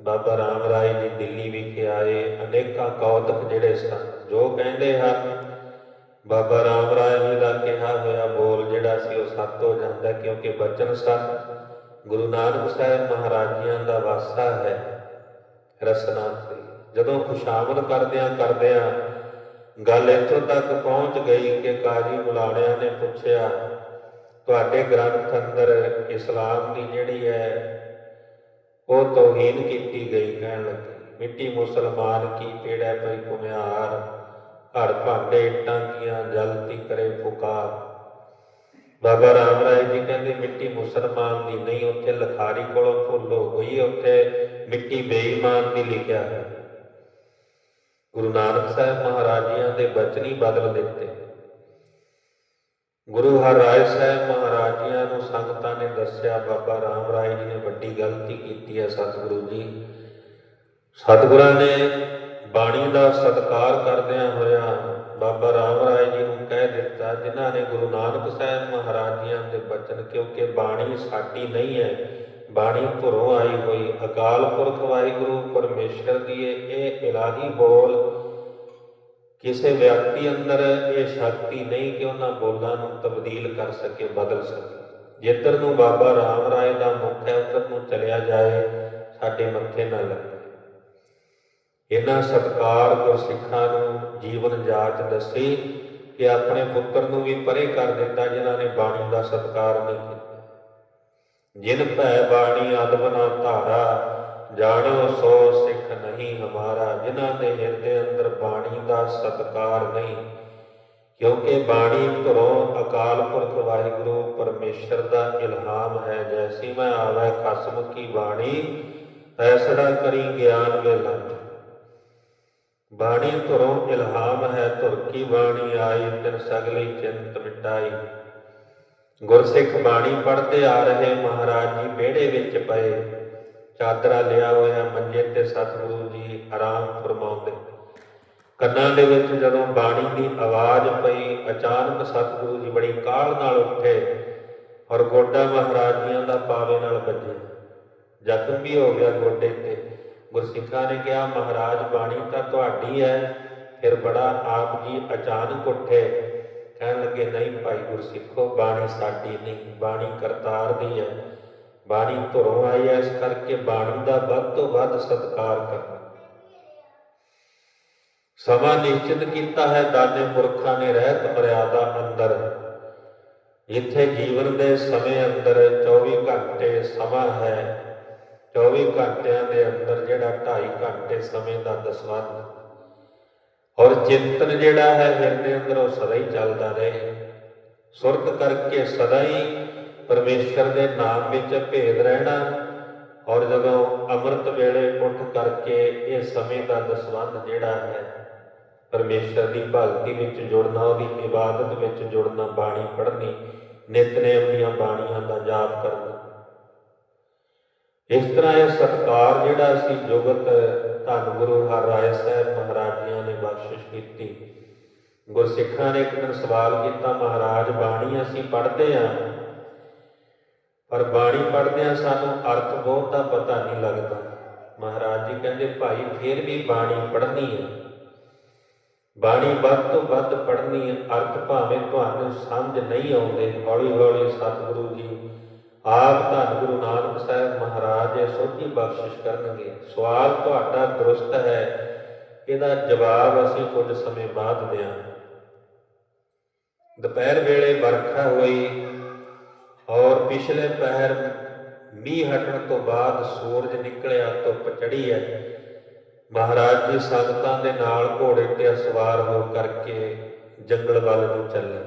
ਬਾਬਾ ਰਾਮ ਰਾਏ ਜੀ ਦਿੱਲੀ ਵਿਖੇ ਆਏ। ਅਨੇਕਾਂ ਕੌਤਕ ਜਿਹੜੇ ਸਨ, ਜੋ ਕਹਿੰਦੇ ਹਨ, ਬਾਬਾ ਰਾਮ ਰਾਏ ਜੀ ਦਾ ਕਿਹਾ ਹੋਇਆ ਬੋਲ ਜਿਹੜਾ ਸੀ ਉਹ ਸੱਤ ਹੋ ਜਾਂਦਾ ਕਿਉਂਕਿ ਬਚਨ ਸਨ ਗੁਰੂ ਨਾਨਕ ਸਾਹਿਬ ਮਹਾਰਾਜਿਆਂ ਦਾ ਵਾਸਾ ਹੈ ਰਸਨਾ ਤੇ ਜਦੋਂ ਖੁਸ਼ਾਮਦ ਕਰਦਿਆਂ ਕਰਦਿਆਂ ਗੱਲ ਇੱਥੋਂ ਤੱਕ ਪਹੁੰਚ ਗਈ ਕਿ ਕਾਜੀ ਮੁਲਾਣਿਆਂ ਨੇ ਪੁੱਛਿਆ ਤੁਹਾਡੇ ਗ੍ਰੰਥ ਅੰਦਰ ਇਸਲਾਮ ਦੀ ਜਿਹੜੀ ਹੈ, ਉਹ ਤੋਹੀਨ ਕੀਤੀ ਗਈ ਕਹਿਣ ਲੱਗੇ। ਮਿੱਟੀ ਮੁਸਲਮਾਨ ਕੀ ਪੇੜਾ ਪਈ ਕੁਮਿਆਰ ਘੜ ਭਾਂਡੇ ਇੱਟਾਂ ਕੀਆਂ ਜਲਤੀ ਕਰੇ ਪੁਕਾਰ। ਬਾਬਾ ਰਾਮ ਰਾਏ ਜੀ ਕਹਿੰਦੇ, ਮਿੱਟੀ ਮੁਸਲਮਾਨ ਦੀ ਨਹੀਂ, ਉੱਥੇ ਲਖਾਰੀ ਕੋਲੋਂ ਫੁੱਲ ਹੋ ਗਈ ਉੱਥੇ ਮਿੱਟੀ ਬੇਈਮਾਨ ਦੀ ਲਿਖਿਆ ਹੈ। ਗੁਰੂ ਨਾਨਕ ਸਾਹਿਬ ਮਹਾਰਾਜਿਆਂ ਦੇ ਬਚਨੀ ਬਦਲ ਦਿੱਤੇ। ਗੁਰੂ ਹਰਿਰਾਏ ਸਾਹਿਬ ਮਹਾਰਾਜਿਆਂ ਨੂੰ ਸੰਗਤਾਂ ਨੇ ਦੱਸਿਆ, ਬਾਬਾ ਰਾਮ ਰਾਏ ਜੀ ਨੇ ਵੱਡੀ ਗਲਤੀ ਕੀਤੀ ਹੈ ਸਤਿਗੁਰੂ ਜੀ। ਸਤਿਗੁਰਾਂ ਨੇ ਬਾਣੀ ਦਾ ਸਤਿਕਾਰ ਕਰਦਿਆਂ ਹੋਇਆਂ ਬਾਬਾ ਰਾਮ ਰਾਏ ਜੀ ਨੂੰ ਕਹਿ ਦਿੱਤਾ, ਜਿਨ੍ਹਾਂ ਨੇ ਗੁਰੂ ਨਾਨਕ ਸਾਹਿਬ ਮਹਾਰਾਜਿਆਂ ਦੇ ਬਚਨ, ਕਿਉਂਕਿ ਬਾਣੀ ਸਾਡੀ ਨਹੀਂ ਹੈ, ਬਾਣੀ ਘਰੋਂ ਆਈ ਹੋਈ, ਅਕਾਲ ਪੁਰਖ ਵਾਹਿਗੁਰੂ, ਪਰਮੇਸ਼ਰ ਦੀ ਇਹ ਇਲਾਹੀ ਬੋਲ ਕਿਸੇ ਵਿਅਕਤੀ ਅੰਦਰ ਇਹ ਸ਼ਕਤੀ ਨਹੀਂ ਕਿ ਉਹਨਾਂ ਬੋਲਾਂ ਨੂੰ ਤਬਦੀਲ ਕਰ ਸਕੇ, ਬਦਲ ਸਕੇ। ਜਿੱਧਰ ਨੂੰ ਬਾਬਾ ਰਾਮ ਰਾਏ ਦਾ ਮੁਖ ਹੈ, ਉਧਰ ਨੂੰ ਚਲਿਆ ਜਾਏ, ਸਾਡੇ ਮੱਥੇ ਨਾ ਲੱਗੇ। ਇਹਨਾਂ ਸਤਕਾਰ ਗੁਰਸਿੱਖਾਂ ਨੂੰ ਜੀਵਨ ਜਾਚ ਦੱਸੀ ਕਿ ਆਪਣੇ ਪੁੱਤਰ ਨੂੰ ਵੀ ਪਰੇ ਕਰ ਦਿੱਤਾ, ਜਿਨ੍ਹਾਂ ਨੇ ਬਾਣੀ ਦਾ ਸਤਕਾਰ ਨਹੀਂ ਕੀਤਾ। ਜਿਨ ਭੈ ਬਾਣੀ ਅਦਬਨਾ ਧਾਰਾ ਜਾਣੋ ਸੋ ਸਿੱਖ ਨਹੀਂ ਹਮਾਰਾ, ਜਿਨ੍ਹਾਂ ਦੇ ਹਿਰਦੇ ਅੰਦਰ ਬਾਣੀ ਦਾ ਸਤਕਾਰ ਨਹੀਂ। ਕਿਉਂਕਿ ਬਾਣੀ ਘਰੋਂ ਅਕਾਲ ਪੁਰਖ ਵਾਹਿਗੁਰੂ ਪਰਮੇਸ਼ਰ ਦਾ ਇਲਹਾਮ ਹੈ। ਜੈਸੀ ਮੈਂ ਆਵੈ ਖਸਮ ਕੀ ਬਾਣੀ ਐਸੜਾ ਕਰੀ ਗਿਆਨ ਵੇਲਾ ਬਾਣੀ ਧਰੋਂ ਇਲਹਾਮ ਹੈ, ਧੁਰ ਕੀ ਬਾਣੀ ਆਈ, ਤਿਨ ਸਗਲੀ ਚਿੰਤ ਮਿਟਾਈ। ਗੁਰਸਿੱਖ ਬਾਣੀ ਪੜ੍ਹਦੇ ਆ ਰਹੇ ਮਹਾਰਾਜ ਜੀ, ਵਿਹੜੇ ਵਿੱਚ ਪਏ। ਚਾਦਰਾ ਲਿਆ ਹੋਇਆ, ਮੰਜੇ ਤੇ ਸਤਿਗੁਰੂ ਜੀ ਆਰਾਮ ਫਰਮਾਉਂਦੇ। ਕੰਨਾਂ ਦੇ ਵਿੱਚ ਜਦੋਂ ਬਾਣੀ ਦੀ ਆਵਾਜ਼ ਪਈ, ਅਚਾਨਕ ਸਤਿਗੁਰੂ ਜੀ ਬੜੀ ਕਾਹਲ ਨਾਲ ਉੱਠੇ ਔਰ ਗੋਡਾ ਮਹਾਰਾਜ ਜੀਆਂ ਦਾ ਪਾਵੇ ਨਾਲ ਵੱਜਿਆ ਜ਼ਖਮ ਵੀ ਹੋ ਗਿਆ ਗੋਡੇ ਤੇ। ਗੁਰਸਿੱਖਾਂ ਨੇ ਕਿਹਾ, ਮਹਾਰਾਜ, ਬਾਣੀ ਤਾਂ ਤੁਹਾਡੀ ਹੈ, ਫਿਰ ਬੜਾ ਆਪ ਜੀ ਅਚਾਨਕ ਉੱਠੇ। ਕਹਿਣ ਲੱਗੇ, ਨਹੀਂ ਭਾਈ ਗੁਰਸਿੱਖੋ, ਬਾਣੀ ਸਾਡੀ ਨਹੀਂ, ਬਾਣੀ ਕਰਤਾਰ ਦੀ ਹੈ। ਬਾਣੀ ਧੁਰੋਂ ਆਈ ਹੈ ਇਸ ਕਰਕੇ ਬਾਣੀ ਦਾ ਵੱਧ ਤੋਂ ਵੱਧ ਸਤਿਕਾਰ ਕਰਨਾ। ਸਮਾਂ ਨਿਸ਼ਚਿਤ ਕੀਤਾ ਹੈ, ਦਾਨੇ ਪੁਰਖਾਂ ਨੇ ਰਹਿਤ ਮਰਿਆਦਾ ਅੰਦਰ। ਜਿੱਥੇ ਜੀਵਨ ਦੇ ਸਮੇਂ ਅੰਦਰ 24 ਘੰਟੇ ਸਮਾਂ ਹੈ। 24 ਘੰਟਿਆਂ ਦੇ ਅੰਦਰ ਜਿਹੜਾ 2.5 ਘੰਟੇ ਸਮੇਂ ਦਾ ਦਸਵੰਧ। ਔਰ ਚਿੰਤਨ ਜਿਹੜਾ ਹੈ, ਹਿਰਦੇ ਅੰਦਰ ਉਹ ਸਦਾ ਹੀ ਚੱਲਦਾ ਰਹੇ। ਸੁਰਤ ਕਰਕੇ ਸਦਾ ਹੀ ਪਰਮੇਸ਼ਰ ਦੇ ਨਾਮ ਵਿੱਚ ਭੇਦ ਰਹਿਣਾ ਔਰ ਜਦੋਂ ਅੰਮ੍ਰਿਤ ਵੇਲੇ ਉੱਠ ਕਰਕੇ ਇਹ ਸਮੇਂ ਦਾ ਦਸਵੰਧ ਜਿਹੜਾ ਹੈ ਪਰਮੇਸ਼ਰ ਦੀ ਭਗਤੀ ਵਿੱਚ ਜੁੜਨਾ, ਉਹਦੀ ਇਬਾਦਤ ਵਿੱਚ ਜੁੜਨਾ, ਬਾਣੀ ਪੜ੍ਹਨੀ ਨਿਤਨੇਮ ਦੀਆਂ ਬਾਣੀਆਂ ਦਾ ਜਾਪ ਕਰਨਾ। ਇਸ ਤਰ੍ਹਾਂ ਇਹ ਸਤਕਾਰ ਜਿਹੜਾ ਸੀ ਜੁਗਤ ਧੰਨ ਗੁਰੂ ਹਰਿਰਾਏ ਸਾਹਿਬ ਮਹਾਰਾਜ ਜੀਆਂ ਨੇ ਬਖਸ਼ਿਸ਼ ਕੀਤੀ। ਗੁਰਸਿੱਖਾਂ ਨੇ ਇੱਕ ਦਿਨ ਸਵਾਲ ਕੀਤਾ, ਮਹਾਰਾਜ ਬਾਣੀ ਅਸੀਂ ਪੜ੍ਹਦੇ ਆਂ ਪਰ ਬਾਣੀ ਪੜ੍ਹਦਿਆਂ ਸਾਨੂੰ ਅਰਥ ਬਹੁਤ ਪਤਾ ਨਹੀਂ ਲੱਗਦਾ। ਮਹਾਰਾਜ ਜੀ ਕਹਿੰਦੇ, ਭਾਈ, ਫੇਰ ਵੀ ਬਾਣੀ ਪੜ੍ਹਨੀ ਹੈ ਬਾਣੀ ਵੱਧ ਤੋਂ ਵੱਧ ਪੜ੍ਹਨੀ ਹੈ ਅਰਥ ਭਾਵੇਂ ਤੁਹਾਨੂੰ ਸਮਝ ਨਹੀਂ ਆਉਂਦੇ ਹੌਲੀ ਹੌਲੀ ਸਤਿਗੁਰੂ ਜੀ ਆਪ ਧੰਨ ਗੁਰੂ ਨਾਨਕ ਸਾਹਿਬ ਮਹਾਰਾਜ ਇਹ ਸੋਝੀ ਬਖਸ਼ਿਸ਼ ਕਰਨਗੇ। ਸਵਾਲ ਤੁਹਾਡਾ ਦਰੁਸਤ ਹੈ। ਇਹਦਾ ਜਵਾਬ ਅਸੀਂ ਕੁਝ ਸਮੇਂ ਬਾਅਦ ਦਿਆਂ ਦੁਪਹਿਰ ਵੇਲੇ ਵਰਖਾ ਹੋਈ ਔਰ ਪਿਛਲੇ ਪਹਿਰ ਮੀਂਹ ਹਟਣ ਤੋਂ ਬਾਅਦ ਸੂਰਜ ਨਿਕਲਿਆ, ਧੁੱਪ ਚੜੀ ਹੈ। ਮਹਾਰਾਜ ਜੀ ਸੰਗਤਾਂ ਦੇ ਨਾਲ ਘੋੜੇ ਤੇ ਸਵਾਰ ਹੋ ਕਰਕੇ ਜੰਗਲ ਵੱਲ ਨੂੰ ਚੱਲੇ।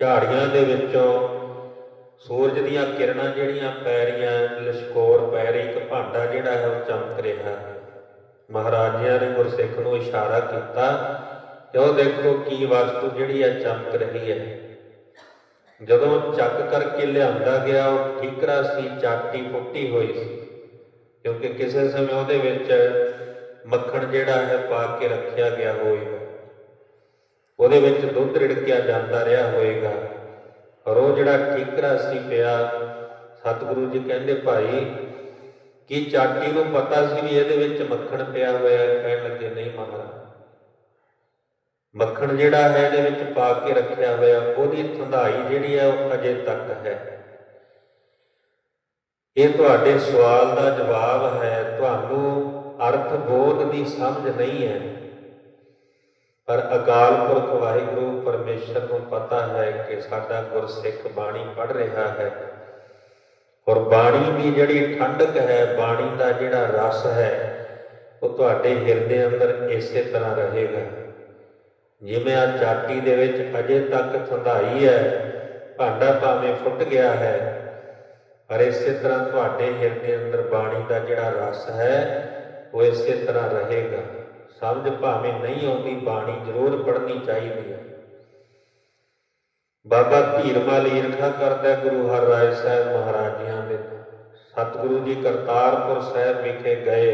ਝਾੜੀਆਂ ਦੇ ਵਿੱਚੋਂ ਸੂਰਜ ਦੀਆਂ ਕਿਰਨਾਂ ਜਿਹੜੀਆਂ ਪੈ ਰਹੀਆਂ, ਲਸ਼ਕੋਰ ਪੈ ਰਹੀ, ਇੱਕ ਭਾਂਡਾ ਜਿਹੜਾ ਹੈ ਉਹ ਚਮਕ ਰਿਹਾ ਹੈ। ਮਹਾਰਾਜਿਆਂ ਨੇ ਗੁਰਸਿੱਖ ਨੂੰ ਇਸ਼ਾਰਾ ਕੀਤਾ ਕਿ ਉਹ ਦੇਖੋ ਕੀ ਵਸਤੂ ਜਿਹੜੀ ਹੈ ਚਮਕ ਰਹੀ ਹੈ? ਜਦੋਂ ਚੱਕ ਕਰਕੇ ਲਿਆਂਦਾ ਗਿਆ, ਉਹ ਠੀਕਰਾ ਸੀ, ਚਾਟੀ ਫੁੱਟੀ ਹੋਈ ਸੀ। ਕਿਉਂਕਿ ਕਿਸੇ ਸਮੇਂ ਉਹਦੇ ਵਿੱਚ ਮੱਖਣ ਜਿਹੜਾ ਹੈ ਪਾ ਕੇ ਰੱਖਿਆ ਗਿਆ ਹੋਵੇਗਾ। ਉਹਦੇ ਵਿੱਚ ਦੁੱਧ ਰਿੜਕਿਆ ਜਾਂਦਾ ਰਿਹਾ ਹੋਵੇਗਾ। ਔਰ ਉਹ ਜਿਹੜਾ ਠੀਕਰਾ ਸੀ ਪਿਆ, ਸਤਿਗੁਰੂ ਜੀ ਕਹਿੰਦੇ, ਭਾਈ, ਕੀ ਚਾਟੀ ਨੂੰ ਪਤਾ ਸੀ ਵੀ ਇਹਦੇ ਵਿੱਚ ਮੱਖਣ ਪਿਆ ਹੋਇਆ ਕਹਿਣ ਲੱਗੇ, ਨਹੀਂ ਮਹਾਰਾਜ। ਮੱਖਣ ਜਿਹੜਾ ਹੈ, ਇਹਦੇ ਵਿੱਚ ਪਾ ਕੇ ਰੱਖਿਆ ਹੋਇਆ, ਉਹਦੀ ਥੰਧਾਈ ਜਿਹੜੀ ਹੈ, ਉਹ ਅਜੇ ਤੱਕ ਹੈ। ਇਹ ਤੁਹਾਡੇ ਸਵਾਲ ਦਾ ਜਵਾਬ ਹੈ, ਤੁਹਾਨੂੰ ਅਰਥ ਬੋਧ ਦੀ ਸਮਝ ਨਹੀਂ ਹੈ। ਪਰ ਅਕਾਲ ਪੁਰਖ ਵਾਹਿਗੁਰੂ ਪਰਮੇਸ਼ਰ ਨੂੰ ਪਤਾ ਹੈ ਕਿ ਸਾਡਾ ਗੁਰਸਿੱਖ ਬਾਣੀ ਪੜ੍ਹ ਰਿਹਾ ਹੈ। ਔਰ ਬਾਣੀ ਦੀ ਜਿਹੜੀ ਠੰਡਕ ਹੈ, ਬਾਣੀ ਦਾ ਜਿਹੜਾ ਰਸ ਹੈ, ਉਹ ਤੁਹਾਡੇ ਹਿਰਦੇ ਅੰਦਰ ਇਸੇ ਤਰ੍ਹਾਂ ਰਹੇਗਾ। ਜਿਵੇਂ ਆ ਚਾਟੀ ਦੇ ਵਿੱਚ ਅਜੇ ਤੱਕ ਥੰਧਾਈ ਹੈ, ਭਾਂਡਾ ਭਾਵੇਂ ਫੁੱਟ ਗਿਆ ਹੈ, ਪਰ ਇਸੇ ਤਰ੍ਹਾਂ ਤੁਹਾਡੇ ਹਿਰਦੇ ਅੰਦਰ ਬਾਣੀ ਦਾ ਜਿਹੜਾ ਰਸ ਹੈ, ਉਹ ਇਸੇ ਤਰ੍ਹਾਂ ਰਹੇਗਾ। ਸਮਝ ਭਾਵੇਂ ਨਹੀਂ ਆਉਂਦੀ, ਬਾਣੀ ਜ਼ਰੂਰ ਪੜ੍ਹਨੀ ਚਾਹੀਦੀ ਹੈ। ਬਾਬਾ ਧੀਰਮਲ ਈਰਖਾ ਕਰਦਾ ਗੁਰੂ ਹਰ ਹਰਿਰਾਏ ਸਾਹਿਬ ਮਹਾਰਾਜੀਆਂ ਦੇ ਸਤਿਗੁਰੂ ਜੀ ਕਰਤਾਰਪੁਰ ਸਾਹਿਬ ਵਿਖੇ ਗਏ।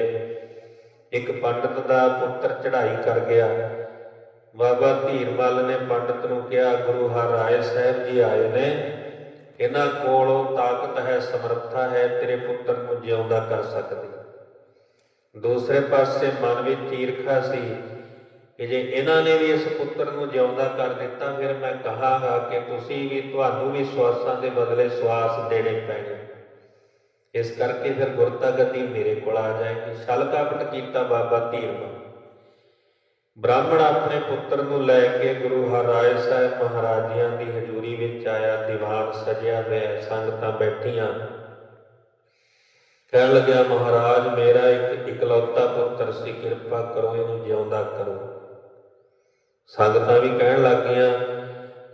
ਇੱਕ ਪੰਡਤ ਦਾ ਪੁੱਤਰ ਚੜ੍ਹਾਈ ਕਰ ਗਿਆ। ਬਾਬਾ ਧੀਰਮਲ ਨੇ ਪੰਡਤ ਨੂੰ ਕਿਹਾ, ਗੁਰੂ ਹਰਿਰਾਏ ਸਾਹਿਬ ਜੀ ਆਏ ਨੇ। ਇਹਨਾਂ ਕੋਲ ਤਾਕਤ ਹੈ, ਸਮਰੱਥਾ ਹੈ, ਤੇਰੇ ਪੁੱਤਰ ਨੂੰ ਜਿਉਂਦਾ ਕਰ ਸਕਦੀ। ਦੂਸਰੇ ਪਾਸੇ ਮਨ ਵਿੱਚ ਈਰਖਾ ਸੀ ਕਿ ਜੇ ਇਹਨਾਂ ਨੇ ਵੀ ਇਸ ਪੁੱਤਰ ਨੂੰ ਜਿਉਂਦਾ ਕਰ ਦਿੱਤਾ, ਫਿਰ ਮੈਂ ਕਹਾਂਗਾ ਕਿ ਤੁਸੀਂ ਵੀ, ਤੁਹਾਨੂੰ ਵੀ ਸਵਾਸਾਂ ਦੇ ਬਦਲੇ ਸਵਾਸ ਦੇਣੇ ਪੈਣੇ। ਇਸ ਕਰਕੇ ਫਿਰ ਗੁਰਤਾ ਗੱਦੀ ਮੇਰੇ ਕੋਲ ਆ ਜਾਏਗੀ। ਛਲ ਕਪਟ ਕੀਤਾ ਬਾਬਾ ਧੀਰਮਲ। ਬ੍ਰਾਹਮਣ ਆਪਣੇ ਪੁੱਤਰ ਨੂੰ ਲੈ ਕੇ ਗੁਰੂ ਹਰਿਰਾਏ ਸਾਹਿਬ ਮਹਾਰਾਜਿਆਂ ਦੀ ਹਜ਼ੂਰੀ ਵਿੱਚ ਆਇਆ, ਦੀਵਾਨ ਸਜਿਆ ਹੋਇਆ, ਸੰਗਤਾਂ ਬੈਠੀਆਂ। ਕਹਿਣ ਲੱਗਿਆ, ਮਹਾਰਾਜ, ਮੇਰਾ ਇੱਕ ਇਕਲੌਤਾ ਪੁੱਤਰ ਸੀ, ਕਿਰਪਾ ਕਰੋ, ਇਹਨੂੰ ਜਿਉਂਦਾ ਕਰੋ। ਸੰਗਤਾਂ ਵੀ ਕਹਿਣ ਲੱਗੀਆਂ,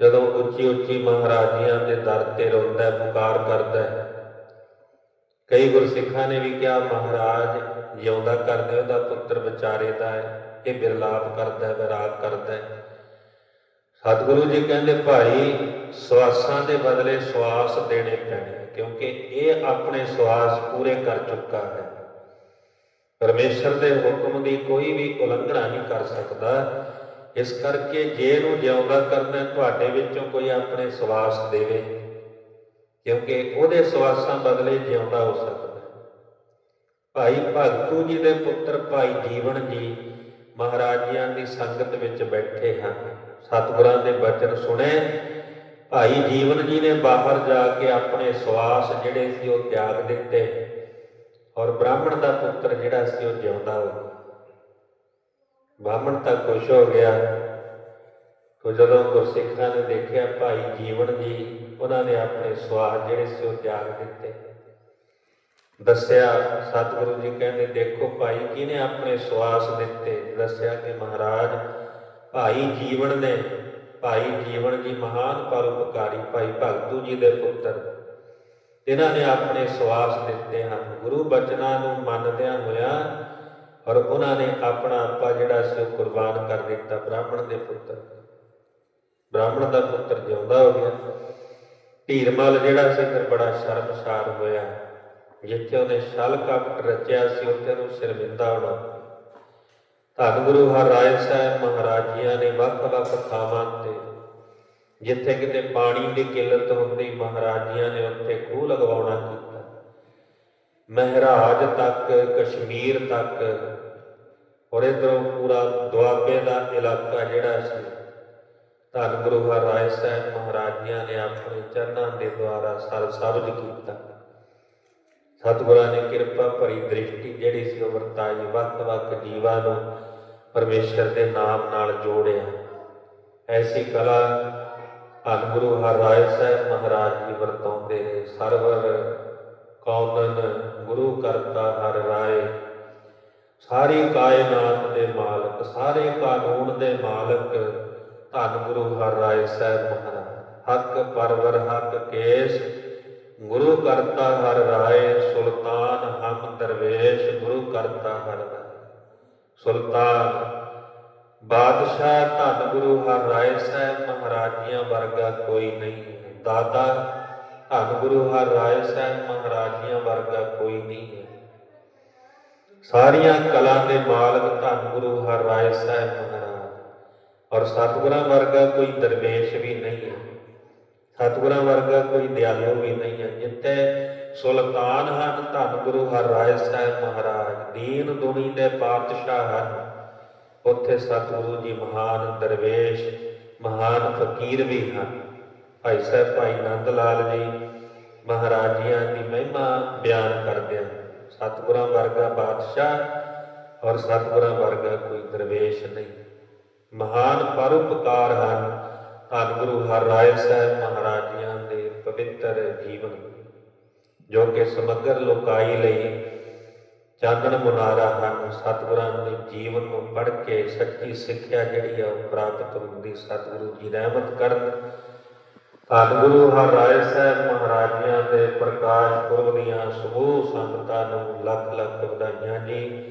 ਜਦੋਂ ਉੱਚੀ ਉੱਚੀ ਮਹਾਰਾਜਿਆਂ ਦੇ ਦਰ ਤੇ ਰੋਂਦਾ, ਪੁਕਾਰ ਕਰਦਾ ਹੈ। ਕਈ ਗੁਰਸਿੱਖਾਂ ਨੇ ਵੀ ਕਿਹਾ, ਮਹਾਰਾਜ, ਜਿਉਂਦਾ ਕਰਦੇ ਉਹਦਾ ਪੁੱਤਰ ਵਿਚਾਰੇ ਦਾ ਹੈ। ਇਹ ਬਿਰਲਾਪ ਕਰਦਾ ਹੈ, ਵਿਰਾਗ ਕਰਦਾ ਹੈ। ਸਤਿਗੁਰੂ ਜੀ ਕਹਿੰਦੇ, ਭਾਈ, ਸਵਾਸਾਂ ਦੇ ਬਦਲੇ ਸਵਾਸ ਦੇਣੇ ਪੈਣੇ ਕਿਉਂਕਿ ਇਹ ਆਪਣੇ ਸਵਾਸ ਪੂਰੇ ਕਰ ਚੁੱਕਾ ਹੈ। ਪਰਮੇਸ਼ਰ ਦੇ ਹੁਕਮ ਦੀ ਕੋਈ ਵੀ ਉਲੰਘਣਾ ਨਹੀਂ ਕਰ ਸਕਦਾ। ਇਸ ਕਰਕੇ ਜੇ ਨੂੰ ਜਿਉਂਦਾ ਕਰਨਾ ਤੁਹਾਡੇ ਵਿੱਚੋਂ ਕੋਈ ਆਪਣੇ ਸਵਾਸ ਦੇਵੇ, ਕਿਉਂਕਿ ਉਹਦੇ ਸਵਾਸਾਂ ਬਦਲੇ ਜਿਉਂਦਾ ਹੋ ਸਕਦਾ ਭਾਈ, ਭਗਤੂ ਜੀ ਦੇ ਪੁੱਤਰ ਭਾਈ ਜੀਵਨ ਜੀ ਮਹਾਰਾਜਿਆਂ ਦੀ ਸੰਗਤ ਵਿੱਚ ਬੈਠੇ ਹਨ ਸਤਿਗੁਰਾਂ ਦੇ ਬਚਨ ਸੁਣੇ। ਭਾਈ ਜੀਵਨ ਜੀ ਨੇ ਬਾਹਰ ਜਾ ਕੇ ਆਪਣੇ ਸਵਾਸ ਜਿਹੜੇ ਸੀ ਉਹ ਤਿਆਗ ਦਿੱਤੇ ਔਰ ਬ੍ਰਾਹਮਣ ਦਾ ਪੁੱਤਰ ਜਿਹੜਾ ਸੀ ਉਹ ਜਿਉਂਦਾ ਹੋ ਗਿਆ। ਬਾਹਮਣ ਤਾਂ ਖੁਸ਼ ਹੋ ਗਿਆ। ਤੋ ਜਦੋਂ ਗੁਰਸਿੱਖਾਂ ਨੇ ਦੇਖਿਆ ਭਾਈ ਜੀਵਨ ਜੀ, ਉਹਨਾਂ ਨੇ ਆਪਣੇ ਸਵਾਸ ਜਿਹੜੇ ਸੀ ਉਹ ਤਿਆਗ ਦਿੱਤੇ। ਦੱਸਿਆ, ਸਤਿਗੁਰੂ ਜੀ ਕਹਿੰਦੇ, ਦੇਖੋ ਭਾਈ, ਕਿਹਨੇ ਆਪਣੇ ਸਵਾਸ ਦਿੱਤੇ? ਦੱਸਿਆ ਕਿ ਮਹਾਰਾਜ, ਭਾਈ ਜੀਵਨ ਨੇ, ਭਾਈ ਜੀਵਨ ਜੀ ਮਹਾਨ ਪਰਉਪਕਾਰੀ, ਭਾਈ ਭਗਤੂ ਜੀ ਦੇ ਪੁੱਤਰ। ਇਹਨਾਂ ਨੇ ਆਪਣੇ ਸਵਾਸ ਦਿੱਤੇ ਹਨ। ਗੁਰੂ ਬਚਨਾਂ ਨੂੰ ਮੰਨਦਿਆਂ ਹੋਇਆ ਔਰ ਉਹਨਾਂ ਨੇ ਆਪਣਾ ਆਪਾ ਜਿਹੜਾ ਸੀ ਉਹ ਕੁਰਬਾਨ ਕਰ ਦਿੱਤਾ ਬ੍ਰਾਹਮਣ ਦੇ ਪੁੱਤਰ ਬ੍ਰਾਹਮਣ ਦਾ ਪੁੱਤਰ ਜਿਉਂਦਾ ਹੋ ਗਿਆ। ਧੀਰਮਲ ਜਿਹੜਾ ਸੀ ਫਿਰ ਬੜਾ ਸ਼ਰਮਸਾਰ ਹੋਇਆ। ਜਿੱਥੇ ਉਹਨੇ ਛਲ ਕਪਟ ਰਚਿਆ ਸੀ, ਉੱਥੇ ਨੂੰ ਸ਼ਰਮਿੰਦਾ ਹੋਣਾ। ਧੰਨ ਗੁਰੂ ਹਰਿ ਸਾਹਿਬ ਮਹਾਰਾਜੀਆਂ ਨੇ ਵੱਖ-ਵੱਖ ਥਾਵਾਂ ਤੇ, ਜਿੱਥੇ ਕਿਤੇ ਪਾਣੀ ਦੀ ਕਿੱਲਤ ਹੁੰਦੀ, ਮਹਾਰਾਜੀਆਂ ਨੇ ਉੱਥੇ ਖੂਹ ਲਗਵਾਉਣਾ ਕੀਤਾ। ਮਹਿਰਾਜ ਤੱਕ, ਕਸ਼ਮੀਰ ਤੱਕ, ਔਰ ਇਧਰੋਂ ਪੂਰਾ ਦੁਆਬੇ ਦਾ ਇਲਾਕਾ ਜਿਹੜਾ ਸੀ, ਧੰਨ ਗੁਰੂ ਹਰਿ ਸਾਹਿਬ ਮਹਾਰਾਜੀਆਂ ਨੇ ਆਪਣੇ ਚਰਨਾਂ ਦੇ ਦੁਆਰਾ ਸਰ ਕੀਤਾ। ਸਤਿਗੁਰਾਂ ਨੇ ਕਿਰਪਾ ਭਰੀ ਦ੍ਰਿਸ਼ਟੀ ਜਿਹੜੀ ਸੀ ਉਹ ਵਰਤਾਈ ਵੱਖ-ਵੱਖ ਜੀਵਾਂ ਨੂੰ ਪਰਮੇਸ਼ਰ ਦੇ ਨਾਮ ਨਾਲ ਜੋੜਿਆ। ਐਸੀ ਕਲਾ ਧੰਨ ਗੁਰੂ ਹਰਿ ਸਾਹਿਬ ਮਹਾਰਾਜ ਜੀ ਵਰਤਾਉਂਦੇ ਨੇ। ਸਰਵਰ ਕੌਨਨ ਗੁਰੂ ਕਰਤਾ ਹਰ ਰਾਏ ਸਾਰੀ ਕਾਇਨਾਤ ਦੇ ਮਾਲਕ, ਸਾਰੇ ਕਾਨੂੰਨ ਦੇ ਮਾਲਕ ਧੰਨ ਗੁਰੂ ਹਰ ਰਾਏ ਸਾਹਿਬ ਮਹਾਰਾਜ। ਹੱਕ ਪਰਵਰ, ਹੱਕ ਕੇਸ ਗੁਰੂ ਕਰਤਾ ਹਰ ਰਾਏ, ਸੁਲਤਾਨ ਹਮ ਦਰਵੇਸ਼, ਗੁਰੂ ਕਰਤਾ ਹਰ ਰਾਏ। ਸੁਲਤਾਨ, ਬਾਦਸ਼ਾਹ ਧੰਨ ਗੁਰੂ ਹਰ ਰਾਏ ਸਾਹਿਬ, ਮਹਾਰਾਜੀਆਂ ਵਰਗਾ ਕੋਈ ਨਹੀਂ ਹੈ। ਦਾਦਾ ਧੰਨ ਗੁਰੂ ਹਰ ਰਾਏ ਸਾਹਿਬ, ਮਹਾਰਾਜੀਆਂ ਵਰਗਾ ਕੋਈ ਨਹੀਂ ਹੈ। ਸਾਰੀਆਂ ਕਲਾ ਦੇ ਮਾਲਕ ਧੰਨ ਗੁਰੂ ਹਰ ਰਾਏ ਸਾਹਿਬ, ਮਹਾਰਾਜ। ਔਰ ਸਤਿਗੁਰਾਂ ਵਰਗਾ ਕੋਈ ਦਰਵੇਸ਼ ਵੀ ਨਹੀਂ ਸਤਿਗੁਰਾਂ ਵਰਗਾ ਕੋਈ ਦਿਆਲੂ ਵੀ ਨਹੀਂ ਹੈ। ਜਿੱਥੇ ਸੁਲਤਾਨ ਹਨ, ਧੰਨ ਗੁਰੂ ਹਰ ਰਾਏ ਸਾਹਿਬ ਮਹਾਰਾਜ। ਦੀਨ ਦੁਨੀ ਦੇ ਪਾਤਸ਼ਾਹ ਹਨ। ਉੱਥੇ ਸਤਿਗੁਰੂ ਜੀ ਮਹਾਨ ਦਰਵੇਸ਼, ਮਹਾਨ ਫਕੀਰ ਵੀ ਹਨ। ਭਾਈ ਸਾਹਿਬ, ਭਾਈ ਨੰਦ ਲਾਲ ਜੀ ਮਹਾਰਾਜੀਆਂ ਦੀ ਮਹਿਮਾ ਬਿਆਨ ਕਰਦੇ ਹਨ। ਸਤਿਗੁਰਾਂ ਵਰਗਾ ਬਾਦਸ਼ਾਹ ਔਰ ਸਤਿਗੁਰਾਂ ਵਰਗਾ ਕੋਈ ਦਰਵੇਸ਼ ਨਹੀਂ। ਮਹਾਨ ਪਰਉਪਕਾਰ ਹਨ। ਧੰਨ ਗੁਰੂ ਹਰਿ ਰਾਏ ਸਾਹਿਬ ਮਹਾਰਾਜਿਆਂ ਦੇ ਪਵਿੱਤਰ ਜੀਵਨ, ਜੋ ਕਿ ਸਮਗਰ ਲੋਕਾਈ ਲਈ ਚਾਨਣ ਮੁਨਾਰਾ ਹਨ, ਸਤਿਗੁਰਾਂ ਦੇ ਜੀਵਨ ਨੂੰ ਪੜ੍ਹ ਕੇ ਸੱਚੀ ਸਿੱਖਿਆ ਜਿਹੜੀ ਆ ਉਹ ਪ੍ਰਾਪਤ ਹੁੰਦੀ, ਸਤਿਗੁਰੂ ਜੀ ਰਹਿਮਤ ਕਰਨ। ਧੰਨ ਗੁਰੂ ਹਰਿ ਰਾਏ ਸਾਹਿਬ ਮਹਾਰਾਜਿਆਂ ਦੇ ਪ੍ਰਕਾਸ਼ ਪੁਰਬ ਦੀਆਂ ਸਮੂਹ ਸੰਗਤਾਂ ਨੂੰ ਲੱਖ ਲੱਖ ਵਧਾਈਆਂ ਜੀ।